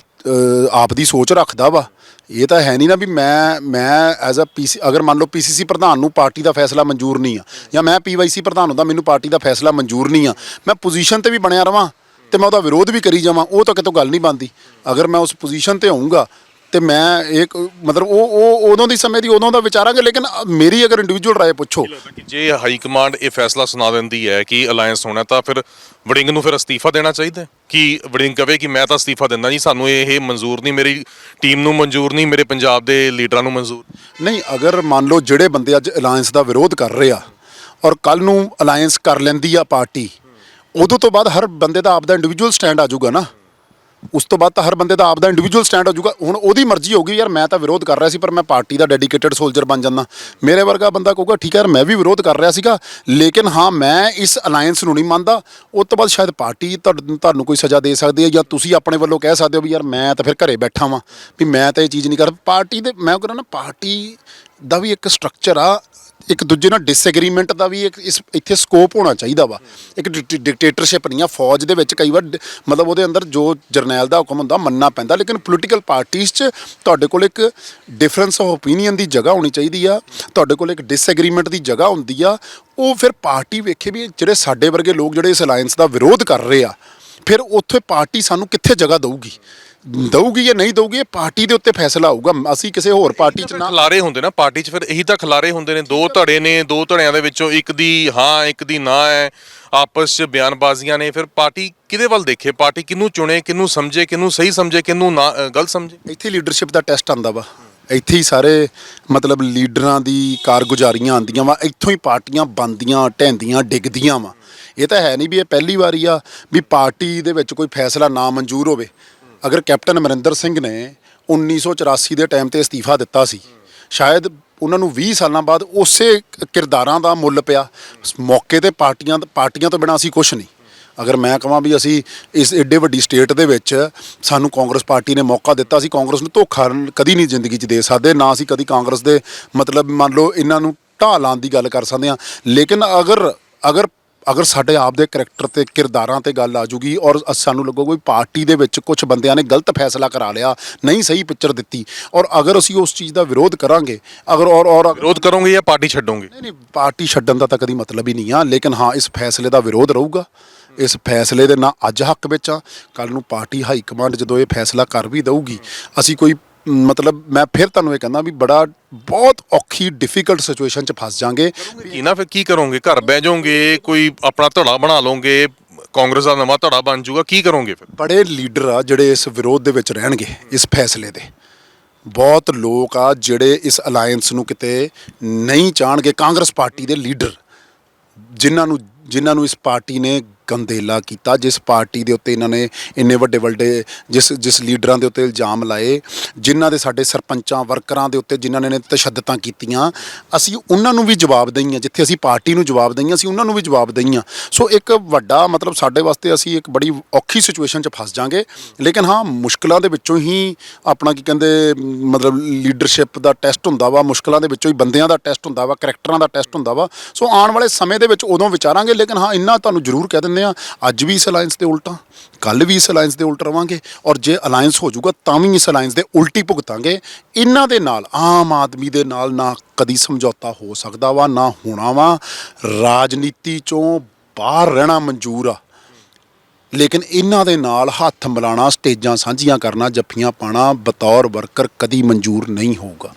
S1: ਆਪ ਦੀ ਸੋਚ ਰੱਖਦਾ ਵਾ। ਇਹ ਤਾਂ ਹੈ ਨਹੀਂ ਨਾ ਵੀ ਮੈਂ ਮੈਂ ਐਜ਼ ਅ ਪੀਸੀ ਅਗਰ ਮੰਨ ਲਓ ਪੀਸੀਸੀ ਪ੍ਰਧਾਨ ਨੂੰ ਪਾਰਟੀ ਦਾ ਫੈਸਲਾ ਮਨਜ਼ੂਰ ਨਹੀਂ ਆ, ਜਾਂ ਮੈਂ ਪੀਵਾਈਸੀ ਪ੍ਰਧਾਨ ਹੁੰਦਾ, ਮੈਨੂੰ ਪਾਰਟੀ ਦਾ ਫੈਸਲਾ ਮਨਜ਼ੂਰ ਨਹੀਂ ਆ, ਮੈਂ ਪੋਜੀਸ਼ਨ ਤੇ ਵੀ ਬਣਿਆ ਰਵਾਂ ਤੇ ਮੈਂ ਉਹਦਾ ਵਿਰੋਧ ਵੀ ਕਰੀ ਜਾਵਾਂ, ਉਹ ਤਾਂ ਕਿਤੋਂ ਗੱਲ ਨਹੀਂ ਬਣਦੀ। ਅਗਰ ਮੈਂ ਉਸ ਪੋਜੀਸ਼ਨ ਤੇ ਹੋਊਂਗਾ ਤੇ ਮੈਂ ਇੱਕ ਮਤਲਬ ਉਹ ਉਹ ਉਦੋਂ ਦੀ ਸਮੇਂ ਦੀ ਉਦੋਂ ਦਾ ਵਿਚਾਰਾਂਗੇ ਲੇਕਿਨ ਮੇਰੀ ਅਗਰ ਇੰਡੀਵਿਜੂਅਲ ਰਾਏ ਪੁੱਛੋ।
S2: ਕਿ ਜੇ ਹਾਈ ਕਮਾਂਡ ਇਹ ਫੈਸਲਾ ਸੁਣਾ ਦਿੰਦੀ ਹੈ ਕਿ ਅਲਾਈਅੰਸ ਹੋਣਾ ਤਾਂ ਫਿਰ ਵੜਿੰਗ ਨੂੰ ਫਿਰ ਅਸਤੀਫਾ ਦੇਣਾ ਚਾਹੀਦਾ ਹੈ? ਕਿ ਵੜਿੰਗ ਕਵੇ ਕਿ ਮੈਂ ਤਾਂ ਅਸਤੀਫਾ ਦਿੰਦਾ ਜੀ ਸਾਨੂੰ ਇਹ ਮਨਜ਼ੂਰ ਨਹੀਂ ਮੇਰੀ ਟੀਮ ਨੂੰ ਮਨਜ਼ੂਰ ਨਹੀਂ ਮੇਰੇ ਪੰਜਾਬ ਦੇ ਲੀਡਰਾਂ ਨੂੰ ਮਨਜ਼ੂਰ
S1: ਨਹੀਂ। ਅਗਰ ਮੰਨ ਲਓ ਜਿਹੜੇ ਬੰਦੇ ਅੱਜ ਅਲਾਈਅੰਸ ਦਾ ਵਿਰੋਧ ਕਰ ਰਹੇ ਆ ਔਰ ਕੱਲ ਨੂੰ ਅਲਾਈਅੰਸ ਕਰ ਲੈਂਦੀ ਆ ਪਾਰਟੀ ਉਦੋਂ ਤੋਂ ਬਾਅਦ ਹਰ ਬੰਦੇ ਦਾ ਆਪਦਾ ਇੰਡੀਵਿਜੂਅਲ ਸਟੈਂਡ ਆ ਜਾਊਗਾ ਨਾ। ਉਸ ਤੋਂ ਬਾਅਦ ਤਾਂ ਹਰ ਬੰਦੇ ਦਾ ਆਪਦਾ ਇੰਡੀਵਿਜੂਅਲ ਸਟੈਂਡ ਹੋ ਜਾਊਗਾ। ਹੁਣ ਉਹਦੀ ਮਰਜ਼ੀ ਹੋਊਗੀ ਯਾਰ ਮੈਂ ਤਾਂ ਵਿਰੋਧ ਕਰ ਰਿਹਾ ਸੀ, ਪਰ ਮੈਂ ਪਾਰਟੀ ਦਾ ਡੈਡੀਕੇਟਿਡ ਸੋਲਜਰ ਬਣ ਜਾਂਦਾ। ਮੇਰੇ ਵਰਗਾ ਬੰਦਾ ਕਹੂਗਾ, ਠੀਕ ਹੈ ਯਾਰ, ਮੈਂ ਵੀ ਵਿਰੋਧ ਕਰ ਰਿਹਾ ਸੀਗਾ, ਲੇਕਿਨ ਹਾਂ, ਮੈਂ ਇਸ ਅਲਾਈਅੰਸ ਨੂੰ ਨਹੀਂ ਮੰਨਦਾ। ਉਸ ਤੋਂ ਬਾਅਦ ਸ਼ਾਇਦ ਪਾਰਟੀ ਤੁਹਾਡ- ਤੁਹਾਨੂੰ ਕੋਈ ਸਜ਼ਾ ਦੇ ਸਕਦੀ ਹੈ ਜਾਂ ਤੁਸੀਂ ਆਪਣੇ ਵੱਲੋਂ ਕਹਿ ਸਕਦੇ ਹੋ ਵੀ ਯਾਰ ਮੈਂ ਤਾਂ ਫਿਰ ਘਰੇ ਬੈਠਾ ਵਾਂ, ਵੀ ਮੈਂ ਤਾਂ ਇਹ ਚੀਜ਼ ਨਹੀਂ ਕਰ ਪਾਰਟੀ ਦੇ, ਮੈਂ ਕਹਿੰਦਾ ਨਾ, ਪਾਰਟੀ ਦਾ ਵੀ ਇੱਕ ਸਟਰਕਚਰ ਆ ਇੱਕ ਦੂਜੇ ਨਾਲ ਡਿਸਐਗਰੀਮੈਂਟ ਦਾ ਵੀ ਇੱਕ ਇਸ ਇੱਥੇ ਸਕੋਪ ਹੋਣਾ ਚਾਹੀਦਾ ਵਾ। ਇੱਕ ਡਿਕਟੇਟਰਸ਼ਿਪ ਨਹੀਂ ਆ, ਫੌਜ ਦੇ ਵਿੱਚ ਕਈ ਵਾਰ ਡ- ਮਤਲਬ ਉਹਦੇ ਅੰਦਰ ਜੋ ਜਰਨੈਲ ਦਾ ਹੁਕਮ ਹੁੰਦਾ ਮੰਨਣਾ ਪੈਂਦਾ, ਲੇਕਿਨ ਪੋਲੀਟੀਕਲ ਪਾਰਟੀਆਂ 'ਚ ਤੁਹਾਡੇ ਕੋਲ ਇੱਕ ਡਿਫਰੈਂਸ ਆਫ ਓਪੀਨੀਅਨ ਦੀ ਜਗ੍ਹਾ ਹੋਣੀ ਚਾਹੀਦੀ ਆ, ਤੁਹਾਡੇ ਕੋਲ ਇੱਕ ਡਿਸਐਗਰੀਮੈਂਟ ਦੀ ਜਗ੍ਹਾ ਹੁੰਦੀ ਆ। ਉਹ ਫਿਰ ਪਾਰਟੀ ਵੇਖੇ ਵੀ ਜਿਹੜੇ ਸਾਡੇ ਵਰਗੇ ਲੋਕ ਜਿਹੜੇ ਇਸ ਅਲਾਈਅੰਸ ਦਾ ਵਿਰੋਧ ਕਰ ਰਹੇ ਆ, ਫਿਰ ਉੱਥੇ ਪਾਰਟੀ ਸਾਨੂੰ ਕਿੱਥੇ ਜਗ੍ਹਾ ਦਊਗੀ? ਦਊਗੀ ਜਾਂ ਨਹੀਂ ਦਊਗੀ ਇਹ ਪਾਰਟੀ ਦੇ ਉੱਤੇ ਫੈਸਲਾ ਹੋਊਗਾ ਅਸੀਂ ਕਿਸੇ ਹੋਰ ਪਾਰਟੀ 'ਚ ਨਾ
S2: ਖਲਾਰੇ ਹੁੰਦੇ ਨਾ ਪਾਰਟੀ 'ਚ ਫਿਰ ਇਹੀ ਤਾਂ ਖਲਾਰੇ ਹੁੰਦੇ ਨੇ। ਦੋ ਧੜੇ ਨੇ ਦੋ ਧੜਿਆਂ ਦੇ ਵਿੱਚੋਂ ਇੱਕ ਦੀ ਹਾਂ ਇੱਕ ਦੀ ਨਾ ਹੈ ਆਪਸ 'ਚ ਬਿਆਨਬਾਜ਼ੀਆਂ ਨੇ। ਫਿਰ ਪਾਰਟੀ ਕਿਹਦੇ ਵੱਲ ਦੇਖੇ? ਪਾਰਟੀ ਕਿਹਨੂੰ ਚੁਣੇ ਕਿਹਨੂੰ ਸਮਝੇ ਕਿਹਨੂੰ ਸਹੀ ਸਮਝੇ ਕਿਹਨੂੰ ਨਾ ਗਲਤ ਸਮਝੇ?
S1: ਇੱਥੇ ਲੀਡਰਸ਼ਿਪ ਦਾ ਟੈਸਟ ਆਂਦਾ ਵਾ। ਇੱਥੇ ਹੀ ਸਾਰੇ ਮਤਲਬ ਲੀਡਰਾਂ ਦੀ ਕਾਰਗੁਜ਼ਾਰੀਆਂ ਆਂਦੀਆਂ ਵਾ। ਇੱਥੋਂ ਹੀ ਪਾਰਟੀਆਂ ਬਣਦੀਆਂ ਢਹਿੰਦੀਆਂ ਡਿੱਗਦੀਆਂ ਵਾ। ਇਹ ਤਾਂ ਹੈ ਨਹੀਂ ਵੀ ਇਹ ਪਹਿਲੀ ਵਾਰੀ ਆ ਵੀ ਪਾਰਟੀ ਦੇ ਵਿੱਚ ਕੋਈ ਫੈਸਲਾ ਨਾ ਮਨਜ਼ੂਰ ਹੋਵੇ। ਅਗਰ ਕੈਪਟਨ ਅਮਰਿੰਦਰ ਸਿੰਘ ਨੇ 1984 ਦੇ ਟਾਈਮ ਤੇ ਅਸਤੀਫਾ ਦਿੱਤਾ ਸੀ, ਸ਼ਾਇਦ ਉਹਨਾਂ ਨੂੰ 20 ਸਾਲਾਂ ਬਾਅਦ ਉਸੇ ਕਿਰਦਾਰਾਂ ਦਾ ਮੁੱਲ ਪਿਆ। ਮੌਕੇ ਤੇ ਪਾਰਟੀਆਂ ਪਾਰਟੀਆਂ ਤੋਂ ਬਿਨਾਂ ਅਸੀਂ ਕੁਝ ਨਹੀਂ। ਅਗਰ ਮੈਂ ਕਹਾਂ ਵੀ ਅਸੀਂ ਇਸ ਏਡੇ ਵੱਡੀ ਸਟੇਟ ਦੇ ਵਿੱਚ ਸਾਨੂੰ ਕਾਂਗਰਸ ਪਾਰਟੀ ਨੇ ਮੌਕਾ ਦਿੱਤਾ ਸੀ ਕਾਂਗਰਸ ਨੂੰ ਧੋਖਾ ਕਦੀ ਨਹੀਂ ਜ਼ਿੰਦਗੀ 'ਚ ਦੇ ਸਕਦੇ, ਨਾ ਅਸੀਂ ਕਦੀ ਕਾਂਗਰਸ ਦੇ ਮਤਲਬ ਮੰਨ ਲਓ ਇਹਨਾਂ ਨੂੰ ਢਾਹ ਲਾਉਣ ਦੀ ਗੱਲ ਕਰ ਸਕਦੇ ਹਾਂ। ਲੇਕਿਨ ਅਗਰ ਅਗਰ ਅਗਰ ਸਾਡੇ ਆਪ ਦੇ ਕਰੈਕਟਰ ਤੇ ਕਿਰਦਾਰਾਂ ਤੇ ਗੱਲ ਆ ਜੂਗੀ ਔਰ ਸਾਨੂੰ ਲੱਗੋ ਕੋਈ ਪਾਰਟੀ ਦੇ ਵਿੱਚ ਕੁਝ ਬੰਦਿਆਂ ਨੇ ਗਲਤ ਫੈਸਲਾ ਕਰਾ ਲਿਆ ਨਹੀਂ ਸਹੀ ਪਿਕਚਰ ਦਿੱਤੀ ਔਰ ਅਗਰ ਅਸੀਂ ਉਸ ਚੀਜ਼ ਦਾ ਵਿਰੋਧ ਕਰਾਂਗੇ ਅਗਰ ਔਰ ਔਰ
S2: ਵਿਰੋਧ ਕਰੋਗੇ ਜਾਂ ਪਾਰਟੀ ਛੱਡੋਗੇ?
S1: ਨਹੀਂ ਨਹੀਂ ਪਾਰਟੀ ਛੱਡਣ ਦਾ ਤਾਂ ਕਦੀ ਮਤਲਬ ਹੀ ਨਹੀਂ ਆ ਲੇਕਿਨ ਹਾਂ ਇਸ ਫੈਸਲੇ ਦਾ ਵਿਰੋਧ ਰਹੂਗਾ। ਇਸ ਫੈਸਲੇ ਦੇ ਨਾਲ ਅੱਜ ਹੱਕ ਵਿੱਚ ਆ ਕੱਲ ਨੂੰ ਪਾਰਟੀ ਹਾਈ ਕਮਾਂਡ ਜਦੋਂ ਇਹ ਫੈਸਲਾ ਕਰ ਵੀ ਦਊਗੀ ਅਸੀਂ ਕੋਈ ਮਤਲਬ ਮੈਂ ਫਿਰ ਤੁਹਾਨੂੰ ਇਹ ਕਹਿੰਦਾ ਵੀ ਬੜਾ ਬਹੁਤ ਔਖੀ ਡਿਫਿਕਲਟ ਸਿਚੁਏਸ਼ਨ 'ਚ ਫਸ ਜਾਾਂਗੇ।
S2: ਕੀ ਨਾ ਫਿਰ ਕੀ ਕਰੋਗੇ? ਘਰ ਬਹਿ ਜਾਓਗੇ ਕੋਈ ਆਪਣਾ ਧੜਾ ਬਣਾ ਲਓਗੇ ਕਾਂਗਰਸ ਦਾ ਨਵਾਂ ਧੜਾ ਬਣ ਜਾਊਗਾ ਕੀ ਕਰੋਗੇ ਫਿਰ?
S1: ਬੜੇ ਲੀਡਰ ਆ ਜਿਹੜੇ ਇਸ ਵਿਰੋਧ ਦੇ ਵਿੱਚ ਰਹਿਣਗੇ ਇਸ ਫੈਸਲੇ ਦੇ। ਬਹੁਤ ਲੋਕ ਆ ਜਿਹੜੇ ਇਸ ਅਲਾਈਅੰਸ ਨੂੰ ਕਿਤੇ ਨਹੀਂ ਚਾਹਣਗੇ ਕਾਂਗਰਸ ਪਾਰਟੀ ਦੇ ਲੀਡਰ ਜਿਨ੍ਹਾਂ ਨੂੰ ਜਿਨ੍ਹਾਂ ਨੂੰ ਇਸ ਪਾਰਟੀ ਨੇ ਗੰਦੇਲਾ ਕੀਤਾ, ਜਿਸ ਪਾਰਟੀ ਦੇ ਉੱਤੇ ਇਹਨਾਂ ਨੇ ਇੰਨੇ ਵੱਡੇ ਵੱਡੇ ਜਿਸ ਜਿਸ ਲੀਡਰਾਂ ਦੇ ਉੱਤੇ ਇਲਜ਼ਾਮ ਲਾਏ, ਜਿਨ੍ਹਾਂ ਦੇ ਸਾਡੇ ਸਰਪੰਚਾਂ, ਵਰਕਰਾਂ ਦੇ ਉੱਤੇ ਜਿਨ੍ਹਾਂ ਨੇ ਤਸ਼ੱਦਦਾਂ ਕੀਤੀਆਂ, ਅਸੀਂ ਉਹਨਾਂ ਨੂੰ ਵੀ ਜਵਾਬ ਦਈਆਂ, ਜਿੱਥੇ ਅਸੀਂ ਪਾਰਟੀ ਨੂੰ ਜਵਾਬ ਦਈਆਂ, ਅਸੀਂ ਉਹਨਾਂ ਨੂੰ ਵੀ ਜਵਾਬ ਦਈਆਂ। ਸੋ ਇੱਕ ਵੱਡਾ ਮਤਲਬ ਸਾਡੇ ਵਾਸਤੇ ਅਸੀਂ ਇੱਕ ਬੜੀ ਔਖੀ ਸਿਚੁਏਸ਼ਨ 'ਚ ਫਸ ਜਾਾਂਗੇ, ਲੇਕਿਨ ਹਾਂ, ਮੁਸ਼ਕਲਾਂ ਦੇ ਵਿੱਚੋਂ ਹੀ ਆਪਣਾ ਕੀ ਕਹਿੰਦੇ, ਮਤਲਬ ਲੀਡਰਸ਼ਿਪ ਦਾ ਟੈਸਟ ਹੁੰਦਾ ਵਾ, ਮੁਸ਼ਕਲਾਂ ਦੇ ਵਿੱਚੋਂ ਹੀ ਬੰਦਿਆਂ ਦਾ ਟੈਸਟ ਹੁੰਦਾ ਵਾ, ਕਰੈਕਟਰਾਂ ਦਾ ਟੈਸਟ ਹੁੰਦਾ ਵਾ। ਸੋ ਆਉਣ ਵਾਲੇ ਸਮੇਂ ਦੇ ਵਿੱਚ ਉਦੋਂ ਵਿਚਾਰਾਂਗੇ ਲੇਕਿਨ ਹਾਂ, ਇੰਨਾ ਤੁਹਾਨੂੰ ਜ਼ਰੂਰ ਕਹਿ ਦਿੰਦੇ ਆ ਅੱਜ ਵੀ ਇਸ ਅਲਾਈਅੰਸ ਦੇ ਉਲਟਾ ਕੱਲ ਵੀ ਇਸ ਅਲਾਈਅੰਸ ਦੇ ਉਲਟ ਰਵਾਂਗੇ, ਔਰ ਜੇ ਅਲਾਈਅੰਸ ਹੋ ਜਾਊਗਾ ਤਾਂ ਵੀ ਇਸ ਅਲਾਈਅੰਸ ਦੇ ਉਲਟੀ ਭੁਗਤਾਂਗੇ। ਇਹਨਾਂ ਦੇ ਨਾਲ, ਆਮ ਆਦਮੀ ਦੇ ਨਾਲ ਨਾ ਕਦੀ ਸਮਝੌਤਾ ਹੋ ਸਕਦਾ ਵਾ, ਨਾ ਹੋਣਾ ਵਾ। ਰਾਜਨੀਤੀ ਚੋਂ ਬਾਹਰ ਰਹਿਣਾ ਮਨਜ਼ੂਰ ਆ। ਲੇਕਿਨ ਇਹਨਾਂ ਦੇ ਨਾਲ ਹੱਥ ਮਿਲਾਣਾ ਸਟੇਜਾਂ ਸਾਂਝੀਆਂ ਕਰਨਾ, ਜੱਫੀਆਂ ਪਾਣਾ ਬਤੌਰ ਵਰਕਰ ਕਦੀ ਮਨਜ਼ੂਰ ਨਹੀਂ ਹੋਊਗਾ।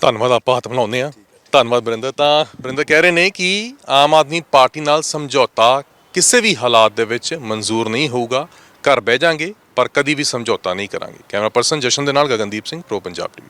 S2: ਧੰਨਵਾਦ, ਆਪਾਂ ਹੱਥ ਮਿਲਾਉਂਦੇ ਆ ਧੰਨਵਾਦ ਬਰਿੰਦਰ ਤਾਂ ਬਰਿੰਦਰ ਕਹਿ ਰਹੇ ਨੇ ਕਿ ਆਮ ਆਦਮੀ ਪਾਰਟੀ ਨਾਲ ਸਮਝੌਤਾ ਕਿਸੇ ਵੀ ਹਾਲਾਤ ਦੇ ਵਿੱਚ ਮਨਜ਼ੂਰ ਨਹੀਂ ਹੋਊਗਾ। ਘਰ ਬਹਿ ਜਾਾਂਗੇ, ਪਰ ਕਦੀ ਵੀ ਸਮਝੌਤਾ ਨਹੀਂ ਕਰਾਂਗੇ। ਕੈਮਰਾ ਪਰਸਨ ਜਸ਼ਨ ਦੇ ਨਾਲ ਗਗਨਦੀਪ ਸਿੰਘ, ਪ੍ਰੋ ਪੰਜਾਬ ਟੀਵੀ।